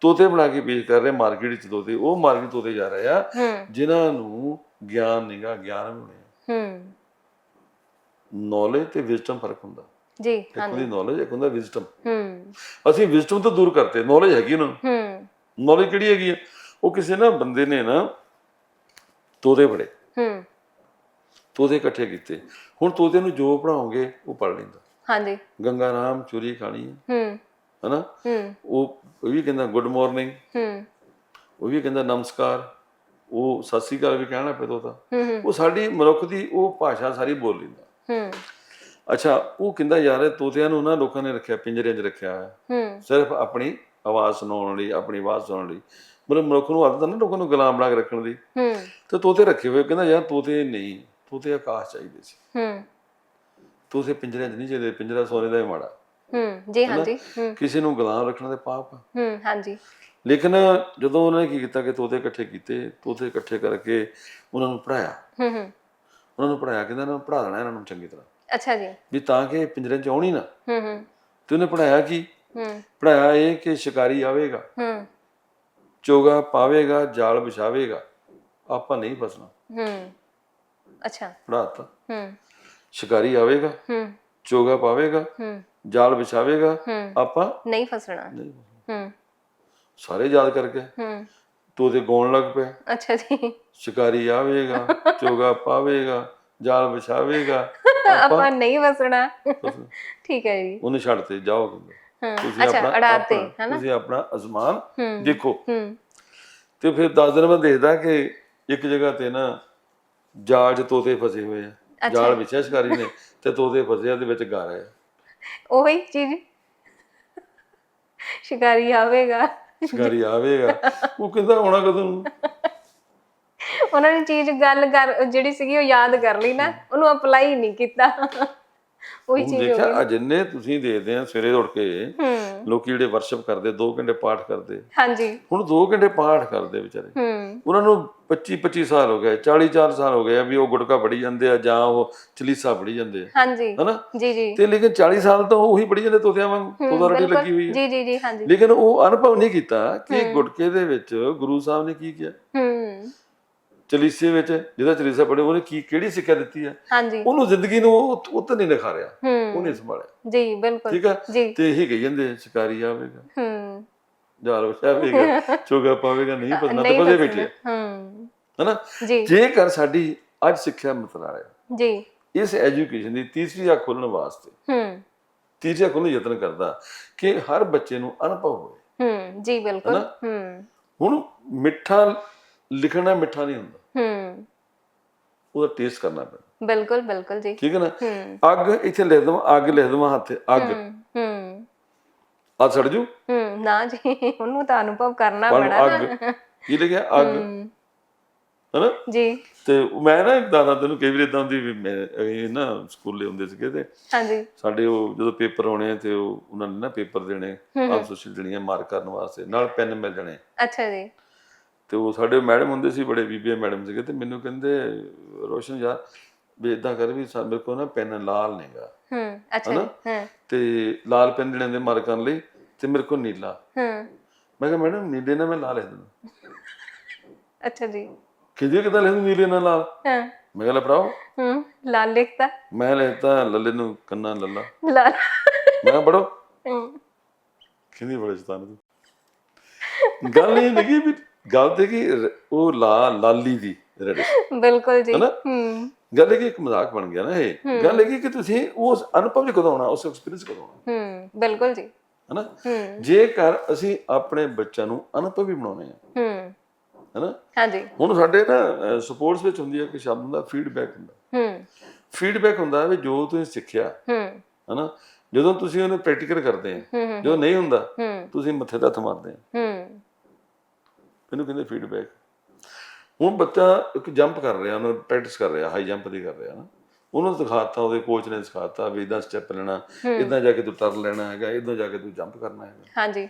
ਤੋਤੇ ਬਣਾ ਕੇ ਪੇਸ਼ ਕਰ ਰਹੇ ਮਾਰਕੀਟ ਵਿੱਚ ਤੋਤੇ। ਉਹ ਮਾਰਕੀਟ ਤੋਤੇ ਜਾ ਰਹੇ ਆ ਹੂੰ। ਜਿਨ੍ਹਾਂ ਨੂੰ ਗਿਆਨ ਨਹੀਂਗਾ ਗਿਆਨ ਹੋਣੇ ਹੂੰ। ਨੌਲੇਜ ਤੇ ਵਿਜ਼ਡਮ ਫ਼ਰਕ ਹੁੰਦਾ। ਜੀ ਇੱਕ ਹਾਂਜੀ। ਹੁੰਦੀ ਨੌਲੇਜ ਇੱਕ ਹੁੰਦਾ ਵਿਜ਼ਡਮ ਹੂੰ। ਅਸੀਂ ਵਿਜ਼ਡਮ ਤੋਂ ਦੂਰ ਕਰਤੇ। ਨੌਲੇਜ ਹੈਗੀ ਉਹਨਾਂ ਨੂੰ। ਹੂੰ। ਨੌਲੇਜ ਕਿਹੜੀ ਹੈਗੀ ਹੈ ਉਹ ਕਿਸੇ ਨਾ ਬੰਦੇ ਨੇ ਨਾ ਤੋਤੇ ਬੜੇ ਹੂੰ। ਤੋਤੇ ਇਕੱਠੇ ਕੀਤੇ। ਹੁਣ ਤੋਤੇ ਨੂੰ ਜੋ ਪੜਾਉਂਗੇ ਉਹ ਪੜ ਲੈਂਦਾ। ਹਾਂਜੀ। ਗੰਗਾ ਰਾਮ ਚੋਰੀ ਖਾਣੀ ਹੈ। ਹੂੰ। ਹਨਾ? ਹੂੰ। ਉਹ ਵੀ ਕਹਿੰਦਾ ਗੁੱਡ ਮਾਰਨਿੰਗ। ਹੂੰ। ਉਹ ਵੀ ਕਹਿੰਦਾ ਨਮਸਕਾਰ। ਉਹ ਸਤਿ ਸ੍ਰੀ ਅਕਾਲ ਵੀ ਕਹਿਣਾ ਪਿਆ ਤੋਤਾ। ਉਹ ਸਾਡੀ ਮਨੁੱਖ ਦੀ ਉਹ ਭਾਸ਼ਾ ਸਾਰੀ ਬੋਲ ਲੈਂਦਾ। ਹੂੰ। ਅੱਛਾ ਉਹ ਕਹਿੰਦਾ ਯਾਰ ਇਹ ਤੋਤਿਆਂ ਨੂੰ ਨਾ ਲੋਕਾਂ ਨੇ ਰੱਖਿਆ ਪਿੰਜਰੇ 'ਚ ਰੱਖਿਆ ਹੈ। ਸਿਰਫ ਆਪਣੀ ਆਵਾਜ਼ ਸੁਣਾਉਣ ਲਈ ਆਪਣੀ ਆਵਾਜ਼ ਸੁਣਨ ਲਈ। ਮਤਲਬ ਮਨੁੱਖ ਨੂੰ ਆਦਤ ਨਾ ਲੋਕਾਂ ਨੂੰ ਗੁਲਾਮ ਬਣਾ ਕੇ ਰੱਖਣ ਦੀ। ਹੂੰ। ਤੇ ਤੋਤੇ ਰੱਖੇ ਹੋਏ ਕਹਿੰਦਾ ਯਾਰ ਤੋਤੇ ਨਹੀਂ ਤੋਤੇ ਆਕਾਸ਼ ਚਾਹੀਦੇ ਸੀ। ਹੂੰ। ਤੋਤੇ ਪਿੰਜਰੇ 'ਚ ਨਹੀਂ ਚਾਹੀਦੇ ਪਿੰਜਰਾ ਸੋਨੇ ਦਾ ਹੀ ਮਾੜਾ। ਹੂੰ ਜੀ ਹਾਂਜੀ ਹੂੰ। ਕਿਸੇ ਨੂੰ ਗੁਲਾਮ ਰੱਖਣਾ ਤੇ ਪਾਪ ਹੂੰ ਹਾਂਜੀ। ਲੇਕਿਨ ਜਦੋਂ ਉਹਨਾਂ ਨੇ ਕੀ ਕੀਤਾ ਕਿ ਤੋਤੇ ਇਕੱਠੇ ਕੀਤੇ ਤੋਤੇ ਇਕੱਠੇ ਕਰਕੇ ਉਹਨਾਂ ਨੂੰ ਪੜਾਇਆ ਹੂੰ ਹੂੰ। ਉਹਨਾਂ ਨੂੰ ਪੜਾਇਆ ਕਹਿੰਦਾ ਨੂੰ ਪੜਾ ਦੇਣਾ ਇਹਨਾਂ ਨੂੰ ਚੰਗੀ ਤਰ੍ਹਾਂ। ਅੱਛਾ ਜੀ। ਵੀ ਤਾਂ ਕਿ ਪਿੰਜਰੇ 'ਚ ਆਉਣੀ ਨਾ। ਹੂੰ ਹੂੰ। ਤੇ ਉਹਨੇ ਪੜਾਇਆ ਕੀ? ਹੂੰ। ਪੜਾਇਆ ਇਹ ਕਿ ਸ਼ਿਕਾਰੀ ਆਵੇਗਾ। ਹੂੰ। ਚੋਗਾ ਪਾਵੇਗਾ ਜਾਲ ਵਿਛਾਵੇਗਾ। ਆਪਾਂ ਨਹੀਂ ਫਸਣਾ। ਹੂੰ। ਅੱਛਾ। ਪੜਾਤਾ ਹੂੰ। ਸ਼ਿਕਾਰੀ ਆਵੇਗਾ। ਹੂੰ। ਚੋਗਾ ਪਾਵੇਗਾ। ਹੂੰ। ਜਾਲ ਵਿਛਾਵੇਗਾ। ਹੂੰ। ਆਪਾਂ ਨਹੀਂ ਫਸਣਾ। ਨਹੀਂ ਹੂੰ। ਸਾਰੇ ਯਾਦ ਕਰਕੇ ਹੂੰ। ਤੋਤੇ ਗਾਉਣ ਲੱਗ ਪਿਆ। ਅੱਛਾ ਜੀ। ਸ਼ਿਕਾਰੀ ਆਵੇਗਾ ਚੋਗਾ ਪਾਵੇਗਾ ਜਾਲ ਵਿਛਾਵੇਗਾ। ਆਪਾਂ ਨਹੀਂ ਫਸਣਾ। ਠੀਕ ਹੈ ਜੀ। ਉਹਨੇ ਛੱਡ ਤੇ ਜਾਓ। ਹਾਂ ਤੁਸੀਂ ਅੱਛਾ ਆਪਣਾ ਅੜਾਤੇ ਆਪਣਾ- ਹਨਾ? ਤੁਸੀਂ ਆਪਣਾ ਅਜ਼ਮਾਨ ਦੇਖੋ। ਤੇ ਫਿਰ 10 ਦਿਨ ਬਾਅਦ ਦੇਖਦਾ ਕਿ ਇੱਕ ਜਗ੍ਹਾ ਤੇ ਨਾ ਜਾਲ 'ਚ ਤੋਤੇ ਫਸੇ ਹੋਏ ਆ। ਜਾਲ ਵਿਛਿਆ ਸ਼ਿਕਾਰੀ ਨੇ ਤੇ ਤੋਤੇ ਫਸੇ ਆ ਦੇ ਵਿੱਚ ਗਾ ਰਹੇ ਆ ਉਹੀ ਚੀਜ਼। ਸ਼ਿਕਾਰੀ ਆਵੇਗਾ। ਸ਼ਿਕਾਰੀ ਆਵੇਗਾ। ਉਹ ਕਹਿੰਦਾ ਆਉਣਾ ਕਦੋਂ? ਉਹਨਾਂ ਨੇ ਚੀਜ਼ ਗੱਲ ਕਰ ਜਿਹੜੀ ਸੀਗੀ ਉਹ ਯਾਦ ਕਰ ਲਈ ਨਾ ਉਹਨੂੰ ਅਪਲਾਈ ਨਹੀਂ ਕੀਤਾ। ਉਹੀ ਚੀਜ਼ ਹੋ ਦੇਖਿਆ ਗਈ ਜਿੰਨੇ ਤੁਸੀਂ ਦੇਖਦੇ ਆ ਸਵੇਰੇ ਉੱਠ ਕੇ ਹੂੰ। ਲੋਕੀ ਜਿਹੜੇ ਵਰਸ਼ਿਪ ਕਰਦੇ 2 ਘੰਟੇ ਪਾਠ ਕਰਦੇ। ਹਾਂਜੀ। ਹੁਣ 2 ਘੰਟੇ ਪਾਠ ਕਰਦੇ ਵਿਚਾਰੇ। ਹੂੰ। ਉਹਨਾਂ ਨੂੰ 25 25 ਸਾਲ ਹੋ ਗਏ 40 4 ਸਾਲ ਹੋ ਗਏ ਆ ਵੀ ਉਹ ਗੁਟਕਾ ਪੜੀ ਜਾਂਦੇ ਆ ਜਾਂ ਉਹ ਚਲੀਸਾ ਪੜੀ ਜਾਂਦੇ ਆ। ਹਾਂਜੀ। ਹਨਾ? ਜੀ ਜੀ। ਤੇ ਲੇਕਿਨ 40 ਸਾਲ ਤੋਂ ਉਹੀ ਪੜੀ ਜਾਂਦੇ ਤੋਤਿਆਂ ਵਾਂਗ ਤੋਤਾ ਰੋਟੀ ਬਿਲਕੁਲ। ਲੱਗੀ ਹੋਈ ਹੈ ਜੀ ਜੀ ਜੀ ਹਾਂਜੀ। ਲੇਕਿਨ ਉਹ ਅਨੁਭਵ ਨਹੀਂ ਕੀਤਾ ਕਿ ਗੁਟਕੇ ਦੇ ਵਿੱਚ ਗੁਰੂ ਸਾਹਿਬ ਨੇ ਕੀ ਕੀਤਾ ਹੂੰ। ਚਲੀਸੇ ਵਿੱਚ ਜਿਹਦਾ ਚਲੀਸਾ ਪੜਿਆ ਉਹਨੇ ਕੀ ਕਿਹੜੀ ਸਿੱਖਿਆ ਦਿੱਤੀ ਹੈ ਹਾਂਜੀ। ਉਹਨੂੰ ਜ਼ਿੰਦਗੀ ਨੂੰ ਉਹ ਉੱਤ ਨਹੀਂ ਨਿਖਾਰਿਆ ਹੂੰ। ਉਹਨੇ ਸੰਭਾਲਿਆ ਜੀ ਬਿਲਕੁਲ। ਠੀਕ ਆ? ਜੀ। ਤੇ ਇਹੀ ਕਹੀ ਜਾਂਦੇ ਸ਼ਿਕਾਰੀ ਆਵੇਗਾ। ਹੂੰ। ਜਾਲ ਵਛਾਵੇਗਾ ਚੋਗਾ ਪਾਵੇਗਾ ਨਹੀਂ ਪਸੰਦ ਤੇ ਪਸੰਦ। ਬੈਠੇ ਹੂੰ। ਹਨਾ? ਜੀ। ਜੇਕਰ ਸਾਡੀ ਅੱਜ ਸਿੱਖਿਆ ਮਤਰਾਲਿਆ ਜੀ। ਇਸ ਐਜੂਕੇਸ਼ਨ ਦੀ ਤੀਸਰੀ ਅੱਖ ਖੋਲਣ ਵਾਸਤੇ ਹੂੰ। ਤੀਸਰੀ ਨੂੰ ਯਤਨ ਕਰਦਾ ਕਿ ਹਰ ਬੱਚੇ ਨੂੰ ਅਨੁਭਵ ਹੋਵੇ। ਹੂੰ। ਜੀ ਬਿਲਕੁਲ? ਹੂੰ। ਹੁਣ ਮਿੱਠਾ ਲਿਖਣਾ ਮਿੱਠਾ ਨਹੀਂ ਹੁੰਦਾ। ਹੂੰ। ਉਹਦਾ ਟੇਸਟ ਕਰਨਾ ਪੈਂਦਾ। ਬਿਲਕੁਲ ਬਿਲਕੁਲ ਜੀ। ਠੀਕ ਹੈ ਨਾ? ਹੂੰ। ਅੱਗ ਇੱਥੇ ਲਿਖ ਦਵਾਂ ਅੱਗ ਲਿਖ ਦਵਾਂ ਹੱਥ ਅੱਗ। ਹੂੰ ਹੂੰ। ਆ ਸੜ ਜੂ? ਹੂੰ ਨਾ ਜੀ ਉਹਨੂੰ ਤਾਂ ਅਨੁਭਵ ਕਰਨਾ ਪਰ ਪੈਣਾ ਅੱਗ। ਨਾ ਕੀ ਲਿਖਿਆ ਅੱਗ। ਹੂੰ, ਹਨਾ? ਜੀ। ਤੇ ਮੈਂ ਨਾ ਦਾਦਾ ਤੈਨੂੰ ਕਈ ਵਾਰ ਇਦਾਂ ਦੀ ਵੀ ਮੈਂ ਇਹ ਨਾ ਸਕੂਲੇ ਹੁੰਦੇ ਸੀਗੇ ਤੇ ਹਾਂਜੀ। ਸਾਡੇ ਉਹ ਜਦੋਂ ਪੇਪਰ ਆਉਣੇ ਤੇ ਉਹ ਉਹਨਾਂ ਨੇ ਨਾ ਪੇਪਰ ਦੇਣੇ ਆਬਸੋਸ਼ੀਲ ਦੇਣੀਆਂ ਮਾਰਕ ਕਰਨ ਵਾਸਤੇ ਨਾਲ ਪੈਨ ਮਿਲ ਜਾਣੇ। ਅੱਛਾ ਜੀ। ਤੇ ਉਹ ਸਾਡੇ ਮੈਡਮ ਹੁੰਦੇ ਸੀ ਬੜੇ ਬੀਬੀਏ ਮੈਡਮ ਸੀਗੇ ਤੇ ਮੈਨੂੰ ਕਹਿੰਦੇ ਰੋਸ਼ਨ ਯਾਰ ਵੀ ਇਦਾਂ ਕਰ ਵੀ ਸਾ- ਮੇਰੇ ਕੋਲ ਨਾ ਪੈਨ ਲਾਲ ਨੇਗਾ ਹੂੰ ਅੱਛਾ ਹੂੰ। ਤੇ ਲਾਲ ਪੈਨ ਦੇਣੇ ਦੇ ਮਾਰਕ ਕਰਨ ਲਈ ਤੇ ਮੇਰੇ ਕੋਲ ਨੀਲਾ। ਹੂੰ। ਮੈਂ ਕਿਹਾ ਮੈਡਮ ਨੀਲੇ ਨਾਲ ਮੈਂ ਲਾਲ ਲਿਖ ਦਿੰਦਾ ਅੱਛਾ ਜੀ। ਕਿਹਦੇ ਕਿਦਾਂ ਦੂੰ ਨੀਲੇ ਨਾਲ ਲਾਲ? ਹਾਂ। ਮੈਂ ਕਿਹਾ ਲੈ ਭਰਾਓ ਹੂੰ ਲਾਲ ਲਿਖਤਾ। ਮੈਂ ਲਿਖਤਾ ਲੱਲੇ ਨੂੰ ਕੰਨਾ ਲੱਲਾ। ਲਾਲ। ਮੈਂ ਪੜੋ ਹੂੰ, ਕਿੰਨੀ ਬੜੇ ਸ਼ੈਤਾਨ ਤੂੰ? ਗੱਲ ਇਹ ਨਹੀਂ ਵੀ ਗੱਲ ਤੇ ਕਿ ਉਹ ਲਾ ਲਾਲੀ ਦੀ ਰੈਡ ਬਿਲਕੁਲ ਜੀ? ਹੂੰ। ਗੱਲ ਇਹ ਕਿ ਇੱਕ ਮਜ਼ਾਕ ਬਣ ਗਿਆ ਨਾ ਇਹ। ਗੱਲ ਇਹ ਕਿ ਤੁਸੀਂ ਉਸ ਅਨੁਭਵ ਚ ਕਦੋਂ ਆਉਣਾ ਉਸ ਐਕਸਪੀਰੀਅੰਸ ਕਦੋਂ ਆਉਣਾ? ਹੂੰ ਬਿਲਕੁਲ ਜੀ। ਹਨਾ? ਜੇਕਰ ਅਸੀਂ ਆਪਣੇ ਬੱਚਿਆਂ ਨੂੰ ਅਨੁਭਵੀ ਬਣਾਉਣੇ ਆ ਹੂੰ। ਹਨਾ? ਹਾਂਜੀ। ਹੁਣ ਸਾਡੇ ਨਾ ਸਪੋਰਟਸ ਵਿੱਚ ਹੁੰਦੀ ਹੈ ਕਿ ਸ਼ਬਦ ਹੁੰਦਾ ਫੀਡਬੈਕ ਹੁੰਦਾ। ਹੂੰ। ਫੀਡਬੈਕ ਹੁੰਦਾ ਵੀ ਜੋ ਤੁਸੀਂ ਸਿੱਖਿਆ। ਹੂੰ। ਹਨਾ? ਜਦੋਂ ਤੁਸੀਂ ਉਹਨੂੰ ਪ੍ਰੈਕਟੀਕਲ ਕਰਦੇ ਆ ਜੋ ਨਹੀਂ ਹੁੰਦਾ ਤੁਸੀਂ ਮੱਥੇ ਤੇ ਹੱਥ ਮਾਰਦੇ ਆ। ਹੂੰ। ਇਹਨੂੰ ਕਹਿੰਦੇ ਫੀਡਬੈਕ ਹੁਣ ਬੱਚਾ ਇੱਕ ਜੰਪ ਕਰ ਰਿਹਾ ਉਹਨੂੰ ਪ੍ਰੈਕਟਿਸ ਕਰ ਰਿਹਾ ਹਾਈ ਜੰਪ ਦੀ ਕਰ ਰਿਹਾ ਨਾ। ਉਹਨੂੰ ਦਿਖਾਤਾ ਉਹਦੇ ਕੋਚ ਨੇ ਸਿਖਾਤਾ ਵੀ ਇਦਾਂ ਸਟੈਪ ਲੈਣਾ ਇਦਾਂ ਜਾ ਕੇ ਤੂੰ ਟਰਨ ਲੈਣਾ ਹੈਗਾ ਇਦਾਂ ਜਾ ਕੇ ਤੂੰ ਜੰਪ ਕਰਨਾ ਹੈਗਾ। ਹਾਂਜੀ।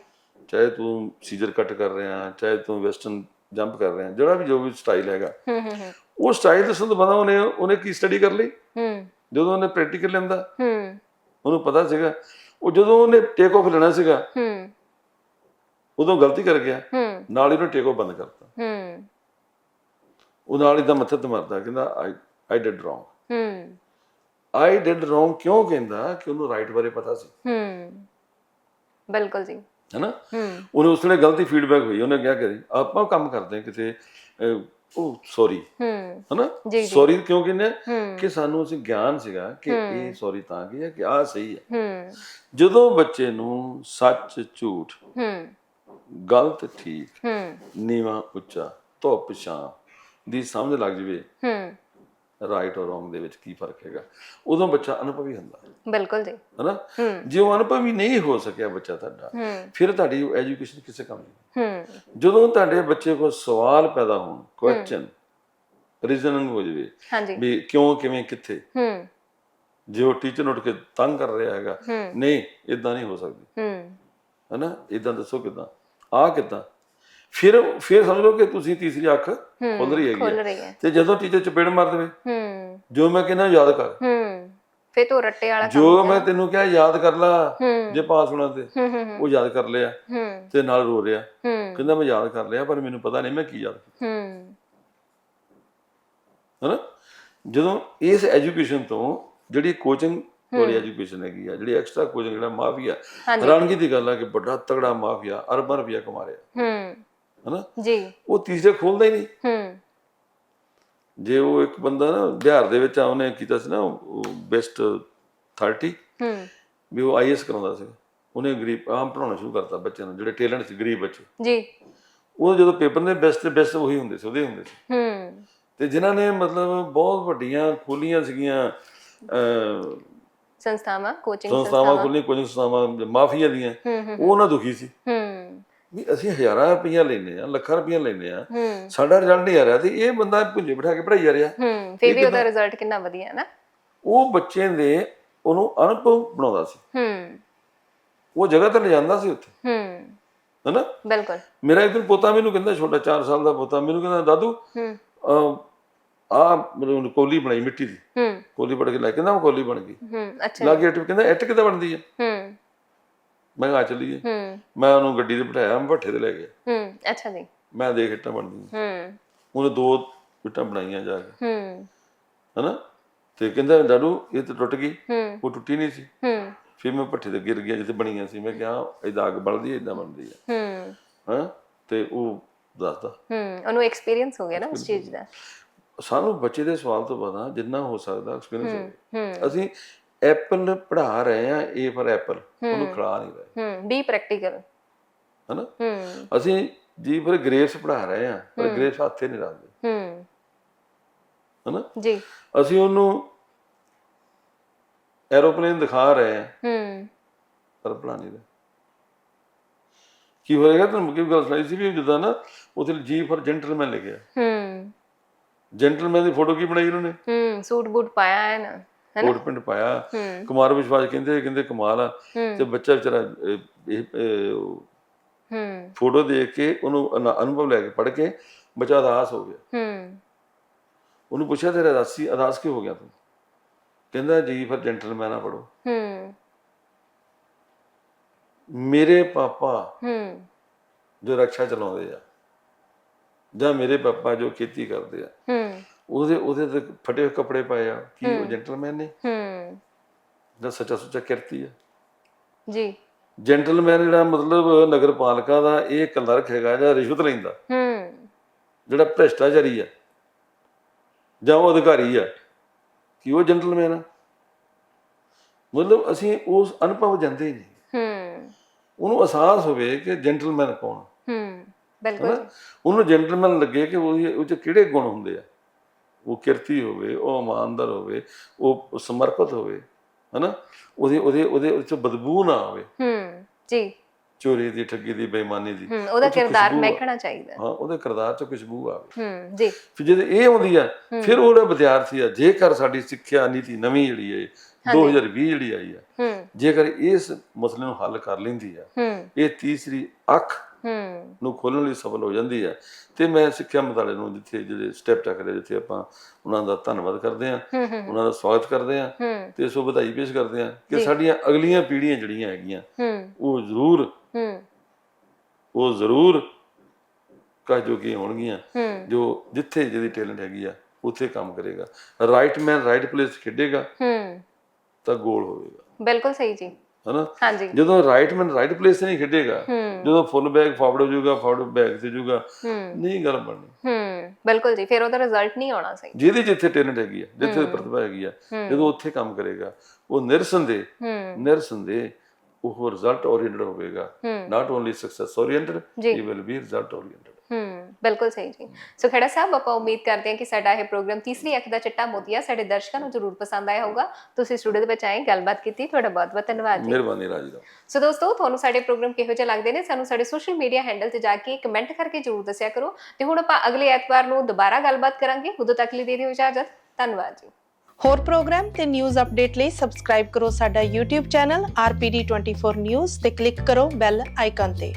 ਚਾਹੇ ਤੂੰ ਸੀਜ਼ਰ ਕੱਟ ਕਰ ਰਿਹਾ ਚਾਹੇ ਤੂੰ ਵੈਸਟਰਨ ਜੰਪ ਕਰ ਰਿਹਾ ਜਿਹੜਾ ਵੀ ਜੋ ਵੀ ਸਟਾਈਲ ਹੈਗਾ। ਹੂੰ ਹੂੰ ਹੂੰ, ਉਹ ਸਟਾਈਲ ਦੱਸਣ ਤੋਂ ਬਾਅਦ ਉਹਨੇ ਉਹਨੇ ਕੀ ਸਟੱਡੀ ਕਰ ਲਈ? ਹੂੰ। ਜਦੋਂ ਉਹਨੇ ਪ੍ਰੈਕਟੀਕਲ ਲੈਂਦਾ ਹੂੰ। ਉਹਨੂੰ ਪਤਾ ਸੀਗਾ। ਉਹ ਜਦੋਂ ਉਹਨੇ ਟੇਕ ਆਫ ਲੈਣਾ ਸੀਗਾ ਹੂੰ। ਉਦੋਂ ਗਲਤੀ ਕਰ ਗਿਆ। ਹੂੰ। ਨਾਲ ਹੀ ਉਹਨੇ ਟੇਕ ਬੰਦ ਕਰਤਾ। ਹੂੰ। ਉਹ ਨਾਲ ਇਦਾਂ ਮੱਥੇ ਤੇ ਮਾਰਦਾ ਕਹਿੰਦਾ ਆਈ ਆਈ ਡਿਡ ਰੋਂਗ ਹੂੰ। ਆਈ ਡਿਡ ਰੋਂਗ ਕਿਉਂ ਕਹਿੰਦਾ? ਕਿ ਉਹਨੂੰ ਰਾਈਟ ਬਾਰੇ ਪਤਾ ਸੀ। ਹੂੰ। ਬਿਲਕੁਲ ਜੀ। ਹੈਨਾ? ਹੂੰ। ਉਹਨੇ ਉਸ ਵੇਲੇ ਗਲਤੀ ਫੀਡਬੈਕ ਹੋਈ। ਉਹਨੇ ਕਿਹਾ ਕਰੀ ਆਪਾਂ ਕੰਮ ਕਰਦੇ ਹਾਂ ਕਿਤੇ ਉਹ ਸੌਰੀ ਹੂੰ। ਹੈਨਾ। ਸੌਰੀ ਕਿਉਂ ਕਹਿੰਦੇ ਆ? ਹੂੰ। ਕਿ ਸਾਨੂੰ ਅਸੀਂ ਗਿਆਨ ਸੀਗਾ ਕਿ ਇਹ ਸੌਰੀ ਤਾਂ ਕੀ ਹੈ ਆਹ ਸਹੀ ਹੈ ਹੂੰ। ਜਦੋਂ ਬੱਚੇ ਨੂੰ ਸੱਚ ਝੂਠ ਹੂੰ। ਗਲਤ ਠੀਕ। ਹੂੰ। ਨੀਵਾ ਉੱਚਾ ਧੁੱਪ ਛਾਂ। ਦੀ ਸਮਝ ਲੱਗ ਜਵੇ ਹੂੰ। ਰਾਈਟ ਔਰ ਰੋਂਗ ਦੇ ਵਿੱਚ ਕੀ ਫ਼ਰਕ ਹੈਗਾ। ਉਦੋਂ ਬੱਚਾ ਅਨੁਭਵੀ ਹੁੰਦਾ। ਬਿਲਕੁਲ ਜੀ। ਹੈਨਾ? ਜੇ ਉਹ ਅਨੁਭਵੀ ਨਹੀਂ ਹੋ ਸਕਿਆ ਬੱਚਾ ਤੁਹਾਡਾ ਫਿਰ ਤੁਹਾਡੀ ਐਜੂਕੇਸ਼ਨ ਕਿਸੇ ਕੰਮ ਦੀ ਹੂੰ। ਜਦੋਂ ਤੁਹਾਡੇ ਬੱਚੇ ਕੋਲ ਸਵਾਲ ਪੈਦਾ ਹੋਣ ਕੁਐਸਚਨ ਰੀਜ਼ਨਿੰਗ ਹੋ ਜਵੇ ਵੀ ਕਿਉਂ ਕਿਵੇਂ ਕਿੱਥੇ? ਹੂੰ। ਜੇ ਉਹ ਟੀਚਰ ਉੱਠ ਕੇ ਤੰਗ ਕਰ ਰਿਹਾ ਹੈਗਾ ਨਹੀਂ ਇਦਾਂ ਨਹੀਂ ਹੋ ਸਕਦੀ। ਹੂੰ। ਹੈਨਾ? ਇਦਾਂ ਦੱਸੋ ਕਿਦਾਂ? ਆ ਕਿਦਾਂ? ਫਿਰ ਫਿਰ ਸਮਝ ਲਓ ਕਿ ਤੁਸੀਂ ਤੀਸਰੀ ਅੱਖ ਖੁੱਲ ਰਹੀ ਹੈਗੀ ਹੈ। ਤੇ ਜਦੋਂ ਟੀਚਰ ਚਪੇੜ ਮਾਰ ਦੇਵੇ ਹੂੰ। ਜੋ ਮੈਂ ਕਹਿੰਦਾ ਯਾਦ ਕਰ। ਹੂੰ ਫੇ ਤੋਂ ਰੱਟੇ ਵਾਲਾ ਜੋ ਮੈਂ ਤੈਨੂੰ ਕਿਹਾ ਯਾਦ ਕਰ ਲਾ ਜੇ ਪਾਸ ਹੋਣਾ ਤੇ ਉਹ ਯਾਦ ਕਰ ਲਿਆ ਤੇ ਨਾਲ ਰੋ ਰਿਹਾ। ਕਹਿੰਦਾ ਮੈਂ ਯਾਦ ਕਰ ਲਿਆ ਪਰ ਮੈਨੂੰ ਪਤਾ ਨਹੀਂ ਮੈਂ ਕੀ ਯਾਦ ਹੂੰ। ਹੈਨਾ? ਜਦੋਂ ਇਸ ਐਜੂਕੇਸ਼ਨ ਤੋਂ ਜਿਹੜੀ ਕੋਚਿੰਗ ਵਾਲੀ ਐਜੂਕੇਸ਼ਨ ਹੈਗੀ ਆ ਜਿਹੜੀ ਐਕਸਟਰਾ ਕੋਚਿੰਗ ਜਿਹੜਾ ਮਾਫੀਆ। ਹੈਰਾਨਗੀ ਦੀ ਗੱਲ ਆ ਕਿ ਵੱਡਾ ਤਗੜਾ ਮਾਫੀਆ ਅਰਬਾਂ ਰੁਪਇਆ ਕਮਾ ਰਿਹਾ। ਹੂੰ। ਹੈਨਾ? ਜੀ। ਉਹ ਤੀਸਰੇ ਖੋਲਦਾ ਹੀ ਨਹੀਂ। ਹੂੰ। ਜੇ ਉਹ ਇੱਕ ਬੰਦਾ ਨਾ ਬਿਹਾਰ ਦੇ ਵਿੱਚ ਆ ਉਹਨੇ ਕੀਤਾ ਸੀ ਨਾ ਬੈਸਟ 30 ਹੂੰ। ਵੀ ਉਹ ਆਈਐਸ ਕਰਾਉਂਦਾ ਸੀ। ਉਹਨੇ ਗਰੀਬ ਆਮ ਪੜਾਉਣਾ ਸ਼ੁਰੂ ਕਰਤਾ ਬੱਚਿਆਂ ਨੂੰ ਜਿਹੜੇ ਟੈਲੈਂਟ ਸੀ ਗਰੀਬ ਬੱਚੇ। ਜੀ। ਉਹ ਜਦੋਂ ਪੇਪਰ ਦੇ ਬੈਸਟ ਬੈਸਟ ਉਹੀ ਹੁੰਦੇ ਸੀ ਉਹਦੇ ਹੁੰਦੇ ਸੀ। ਹੂੰ। ਤੇ ਜਿਨ੍ਹਾਂ ਨੇ ਮਤਲਬ ਬਹੁਤ ਵੱਡੀਆਂ ਖੋਲੀਆਂ ਸੀਗੀਆਂ ਸੰਸਥਾਵਾਂ ਕੋਚਿੰਗ ਸੰਸਥਾਵਾਂ ਖੋਲੀਆਂ ਕੁਝ ਸੰਸਥਾਵਾਂ ਮਾਫੀਆ ਦੀਆਂ ਉਹ ਨਾ ਦੁਖੀ ਸੀ। ਹੂੰ। ਵੀ ਅਸੀਂ ਹਜ਼ਾਰਾਂ ਰੁਪਈਆ ਲੈਨੇ ਆ ਲੱਖਾਂ ਰੁਪਈਆ ਲੈਨੇ ਆ ਸਾਡਾ ਰਿਜ਼ਲਟ ਨਹੀਂ ਆ ਰਿਹਾ ਤੇ ਇਹ ਬੰਦਾ ਭੁੰਜੇ ਬਿਠਾ ਕੇ ਪੜਾਈ ਜਾ ਰਿਹਾ। ਹੂੰ ਫੇ ਵੀ ਉਹਦਾ ਰਿਜ਼ਲਟ ਕਿੰਨਾ ਵਧੀਆ ਹੈ ਨਾ? ਉਹ ਬੱਚੇ ਦੇ ਉਹਨੂੰ ਅਨੁਭਵ ਬਣਾਉਂਦਾ ਸੀ। ਹੂੰ। ਉਹ ਜਗ੍ਹਾ ਤੇ ਲਿਜਾਂਦਾ ਸੀ ਉੱਥੇ। ਹੂੰ। ਹੈਨਾ? ਬਿਲਕੁਲ। ਮੇਰਾ ਇੱਕ ਦਿਨ ਪੋਤਾ ਮੈਨੂੰ ਕਹਿੰਦਾ ਛੋਟਾ 4 ਸਾਲ ਦਾ ਪੋਤਾ ਮੈਨੂੰ ਕਹਿੰਦਾ ਦਾਦੂ ਹੂੰ। ਆ ਕੋਲੀ ਬਣਾਈ ਮਿੱਟੀ ਦੀ। ਹੂੰ। ਕੋਲੀ ਬਣ ਕੇ ਲੈ ਕਹਿੰਦਾ ਉਹ ਕੋਲੀ ਬਣ ਗਈ। ਹੂੰ ਅੱਛਾ। ਲਾਗੇ ਇੱਟ ਕਹਿੰਦਾ ਇੱਟ ਕਿੱਦਾਂ ਬਣਦੀ ਹੈ ਹੂੰ। ਮੈਂ ਆ ਚੱਲੀਏ। ਹੂੰ। ਮੈਂ ਉਹਨੂੰ ਗੱਡੀ ਤੇ ਬਿਠਾਇਆ ਮੈਂ ਭੱਠੇ ਤੇ ਲੈ ਗਿਆ। ਹੂੰ ਅੱਛਾ ਜੀ। ਮੈਂ ਦੇਖ ਇੱਟਾਂ ਬਣਦੀਆਂ। ਹੂੰ। ਉਹਨੇ ਦੋ ਇੱਟਾਂ ਬਣਾਈਆਂ ਜਾ ਕੇ। ਹੂੰ। ਹਨਾ? ਤੇ ਕਹਿੰਦਾ ਡਾਡੂ ਇਹ ਤਾਂ ਟੁੱਟ ਗਈ। ਹੂੰ। ਉਹ ਟੁੱਟੀ ਨਹੀਂ ਸੀ। ਹੂੰ। ਫਿਰ ਮੈਂ ਭੱਠੇ ਤੇ ਗਿਰ ਗਿਆ ਜਿੱਥੇ ਬਣੀਆਂ ਸੀ। ਮੈਂ ਕਿਹਾ ਇਦਾਂ ਅੱਗ ਬਲਦੀ ਹੈ ਇਦਾਂ ਬਣਦੀ ਹੈ ਹੂੰ। ਹਾਂ? ਤੇ ਉਹ ਦੱਸਦਾ। ਹੂੰ ਉਹਨੂੰ ਐਕਸਪੀਰੀਅੰਸ ਹੋ ਗਿਆ ਨਾ ਉਸ ਚੀਜ਼ ਦਾ। ਸਾਨੂੰ ਬੱਚੇ ਦੇ ਸਵਾਲ ਤੋਂ ਪਤਾ ਜਿੰਨਾ ਹੋ ਸਕਦਾ ਐਕਸਪੀਰੀਅੰਸ ਅਸੀਂ ਐਪਲ ਪੜ੍ਹਾ ਰਹੇ ਆ ਏ ਫਰ ਐਪਲ ਉਹਨੂੰ ਖਿਲਾ ਨਹੀਂ ਰਹੇ। ਹੂੰ ਬੀ ਪ੍ਰੈਕਟੀਕਲ ਹਨਾ? ਹੂੰ। ਅਸੀਂ ਜੀ ਫਿਰ ਗ੍ਰੇਪਸ ਪੜ੍ਹਾ ਰਹੇ ਆ ਪਰ ਗ੍ਰੇਪਸ ਹੱਥੇ ਨਹੀਂ ਰੱਖਦੇ। ਹੂੰ। ਹਨਾ? ਜੀ। ਅਸੀਂ ਉਹਨੂੰ ਐਰੋਪਲੇਨ ਦਿਖਾ ਰਹੇ ਆ ਹੂੰ। ਪਰ ਪੜ੍ਹਾ ਨਹੀਂ ਰਹੇ। ਕੀ ਹੋਏਗਾ? ਤੁਹਾਨੂੰ ਕੀ ਗੱਲ ਸੁਣਾਈ ਸੀ ਵੀ ਜਿੱਦਾਂ ਨਾ ਉੱਥੇ ਜੀ ਫਰ ਜੈਂਟਲਮੈਨ ਲਿਖਿਆ। ਹੂੰ। ਜੈਂਟਲਮੈਨ ਦੀ ਫੋਟੋ ਕੀ ਬਣਾਈ ਉਹਨਾਂ ਨੇ? ਹੂੰ ਸੂਟ ਬੂਟ ਪਾਇਆ ਹੈ ਨਾ ਹੈਨਾ ਕੋਟ ਪਿੰਡ ਪਾਇਆ। ਹੂੰ। ਕੁਮਾਰ ਵਿਸ਼ਵਾਸ ਕਹਿੰਦੇ ਕਹਿੰਦੇ ਕਮਾਲ ਆ। ਹੂੰ। ਤੇ ਬੱਚਾ ਵਿਚਾਰਾ ਇਹ- ਇਹ ਇਹ ਹੂੰ। ਫੋਟੋ ਦੇਖ ਕੇ ਉਹਨੂੰ ਅਨ- ਅਨੁਭਵ ਲੈ ਕੇ ਪੜ ਕੇ ਬੱਚਾ ਉਦਾਸ ਹੋ ਗਿਆ। ਹੂੰ। ਉਹਨੂੰ ਪੁੱਛਿਆ ਤੇਰਾ ਉਦਾਸੀ ਉਦਾਸ ਕਿਉਂ ਹੋ ਗਿਆ ਤੂੰ? ਕਹਿੰਦਾ ਜੀ ਫਿਰ ਜੈਂਟਲਮੈਨ ਆ ਪੜੋ ਹੂੰ। ਮੇਰੇ ਪਾਪਾ ਹੂੰ। ਜੋ ਰਕਸ਼ਾ ਚਲਾਉਂਦੇ ਆ ਜਾਂ ਮੇਰੇ ਪਾਪਾ ਜੋ ਖੇਤੀ ਕਰਦੇ ਆ ਹੂੰ। ਉਹਦੇ ਉਹਦੇ ਤੇ ਫਟੇ ਹੋਏ ਕੱਪੜੇ ਪਾਏ ਆ ਕੀ ਉਹ ਜੈਂਟਲਮੈਨ ਨੇ? ਹੂੰ। ਜਾਂ ਸੱਚਾ ਸੁੱਚਾ ਕਿਰਤੀ ਆ? ਜੀ। ਜੈਂਟਲਮੈਨ ਜਿਹੜਾ ਮਤਲਬ ਨਗਰਪਾਲਿਕਾ ਦਾ ਇਹ ਕਲਰਕ ਹੈਗਾ ਜਾਂ ਰਿਸ਼ਵਤ ਲੈਂਦਾ? ਹੂੰ। ਜਿਹੜਾ ਭ੍ਰਿਸ਼ਟਾਚਾਰੀ ਆ ਜਾਂ ਉਹ ਅਧਿਕਾਰੀ ਆ ਕਿ ਉਹ ਜੈਂਟਲਮੈਨ ਆ? ਮਤਲਬ ਅਸੀਂ ਉਸ ਅਨੁਭਵ ਜਾਂਦੇ ਨਹੀਂ। ਹੂੰ। ਉਹਨੂੰ ਅਹਿਸਾਸ ਹੋਵੇ ਕਿ ਜੈਂਟਲਮੈਨ ਕੌਣ ਬਿਲਕੁਲ। ਉਹਨੂੰ ਜੈਂਟਲਮੈਨ ਲੱਗੇ ਕਿ ਉਹ ਉਹ ਚ ਕਿਹੜੇ ਗੁਣ ਹੁੰਦੇ ਆ? ਉਹ ਕਿਰਤੀ ਹੋਵੇ ਉਹ ਇਮਾਨਦਾਰ ਹੋਵੇ ਉਹ ਸਮਰਪਿਤ ਹੋਵੇ ਹਨਾ ਉਹਦੇ ਉਹਦੇ ਉਹਦੇ ਉਹ ਚ ਬਦਬੂ ਨਾ ਆਵੇ। ਹੂੰ ਜੀ। ਚੋਰੀ ਦੀ ਠੱਗੀ ਦੀ ਬੇਈਮਾਨੀ ਦੀ। ਹੂੰ ਉਹਦਾ ਕਿਰਦਾਰ। ਮਹਿਕਣਾ ਚਾਹੀਦਾ। ਹਾਂ ਉਹਦੇ ਕਿਰਦਾਰ ਚ ਖੁਸ਼ਬੂ ਆਵੇ। ਹੂੰ ਜੀ। ਫਿਰ ਜਦ ਇਹ ਆਉਂਦੀ ਆ ਫਿਰ ਉਹ ਜਿਹੜਾ ਵਿਦਿਆਰਥੀ ਆ ਜੇਕਰ ਸਾਡੀ ਸਿੱਖਿਆ ਨੀਤੀ ਨਵੀਂ ਜਿਹੜੀ ਹੈ 2020 ਜਿਹੜੀ ਆਈ ਆ ਹੂੰ। ਜੇਕਰ ਇਸ ਮਸਲੇ ਨੂੰ ਹੱਲ ਕਰ ਲੈਂਦੀ ਆ ਇਹ ਤੀਸਰੀ ਅੱਖ ਹੂੰ। ਨੂੰ ਖੋਲਣ ਲਈ ਸਫਲ ਹੋ ਜਾਂਦੀ ਹੈ। ਤੇ ਮੈਂ ਸਿੱਖਿਆ ਮੰਤਰਾਲੇ ਨੂੰ ਜਿੱਥੇ ਜਿਹੜੇ ਸਟੈਪ ਚੱਕ ਰਹੇ ਜਿੱਥੇ ਆਪਾਂ ਉਹਨਾਂ ਦਾ ਧੰਨਵਾਦ ਕਰਦੇ ਹਾਂ ਉਹਨਾਂ ਦਾ ਸਵਾਗਤ ਕਰਦੇ ਹਾਂ ਤੇ ਸੋ ਵਧਾਈ ਪੇਸ਼ ਕਰਦੇ ਹਾਂ ਕਿ ਸਾਡੀਆਂ ਅਗਲੀਆਂ ਪੀੜ੍ਹੀਆਂ ਜਿਹੜੀਆਂ ਹੈਗੀਆਂ ਉਹ ਜ਼ਰੂਰ ਉਹ ਜ਼ਰੂਰ ਕਹ ਜੋਗੀ ਹੋਣਗੀਆਂ। ਜੋ ਜਿੱਥੇ ਜਿਹਦੀ ਟੈਲੈਂਟ ਹੈਗੀ ਆ ਉੱਥੇ ਕੰਮ ਕਰੇਗਾ। ਰਾਈਟ ਮੈਨ ਰਾਈਟ ਪਲੇਸ ਖੇਡੇਗਾ ਤਾਂ ਗੋਲ ਹੋਵੇਗਾ। ਬਿਲਕੁਲ ਸਹੀ ਜੀ। ਹਨਾ? ਜਦੋਂ ਰਾਈਟ ਮੈਨ ਰਾਈਟ ਪਲੇਸ ਤੇ ਨਹੀਂ ਖੇਡੇਗਾ ਜਦੋਂ ਫੁੱਲ ਬੈਕ ਫਾਰਵਰਡ ਹੋ ਜਾਊਗਾ ਫਾਰਵਰਡ ਬੈਕ ਤੇ ਜਾਊਗਾ ਨਹੀਂ ਗੱਲ ਬਣਨੀ। ਹੂੰ ਬਿਲਕੁਲ ਜੀ ਫਿਰ ਉਹਦਾ ਰਿਜ਼ਲਟ ਨਹੀਂ ਆਉਣਾ ਸਹੀ। ਜਿਹਦੀ ਜਿੱਥੇ ਟੈਲੈਂਟ ਹੈਗੀ ਆ ਜਿੱਥੇ ਪ੍ਰਤਿਭਾ ਹੈਗੀ ਆ ਜਦੋਂ ਉੱਥੇ ਕੰਮ ਕਰੇਗਾ ਉਹ ਨਿਰਸੰਦੇਹ ਹੂੰ। ਨਿਰਸੰਦੇਹ ਉਹ ਰਿਜ਼ਲਟ ਓਰੀਐਂਟਡ ਹੋਵੇਗਾ। ਨਾਟ ਓਨਲੀ ਸਕਸੈਸ ਓਰੀਐਂਟਡ ਜੀ। He will be result oriented ਹੂੰ ਬਿਲਕੁਲ ਸਹੀ ਜੀ। ਸੋ ਖੜਾ ਸਾਹਿਬ ਆਪਾਂ ਉਮੀਦ ਕਰਦੇ ਹਾਂ ਕਿ ਸਾਡਾ ਇਹ ਪ੍ਰੋਗਰਾਮ ਤੀਸਰੀ ਅੱਖ ਦਾ ਚਿੱਟਾ ਮੋਤੀਆ ਸਾਡੇ ਦਰਸ਼ਕਾਂ ਨੂੰ ਜ਼ਰੂਰ ਪਸੰਦ ਆਇਆ ਹੋਊਗਾ। ਤੁਸੀਂ ਸਟੂਡੀਓ ਦੇ ਵਿੱਚ ਆਏ ਗੱਲਬਾਤ ਕੀਤੀ ਤੁਹਾਡਾ ਬਹੁਤ ਬਹੁਤ ਧੰਨਵਾਦ ਜੀ। ਮਿਹਰਬਾਨੀ ਰਾਜੀ ਦਾ। ਸੋ ਦੋਸਤੋ ਤੁਹਾਨੂੰ ਸਾਡੇ ਪ੍ਰੋਗਰਾਮ ਕਿਹੋ ਜਿਹੇ ਲੱਗਦੇ ਨੇ ਸਾਨੂੰ ਸਾਡੇ ਸੋਸ਼ਲ ਮੀਡੀਆ ਹੈਂਡਲ ਤੇ ਜਾ ਕੇ ਕਮੈਂਟ ਕਰਕੇ ਜ਼ਰੂਰ ਦੱਸਿਆ ਕਰੋ। ਤੇ ਹੁਣ ਆਪਾਂ ਅਗਲੇ ਐਤਵਾਰ ਨੂੰ ਦੁਬਾਰਾ ਗੱਲਬਾਤ ਕਰਾਂਗੇ। ਉਦੋਂ ਤੱਕ ਲਈ ਦੇ ਦਿਓ ਇਜਾਜ਼ਤ। ਧੰਨਵਾਦ ਜੀ। ਹੋਰ ਪ੍ਰੋਗਰਾਮ ਤੇ ਨਿਊਜ਼ ਅਪਡੇਟ ਲਈ ਸਬਸਕ੍ਰਾਈਬ ਕਰੋ ਸਾਡਾ YouTube ਚੈਨਲ RPD24 News ਤੇ ਕਲਿੱਕ ਕਰੋ ਬੈਲ ਆਈਕਨ ਤੇ।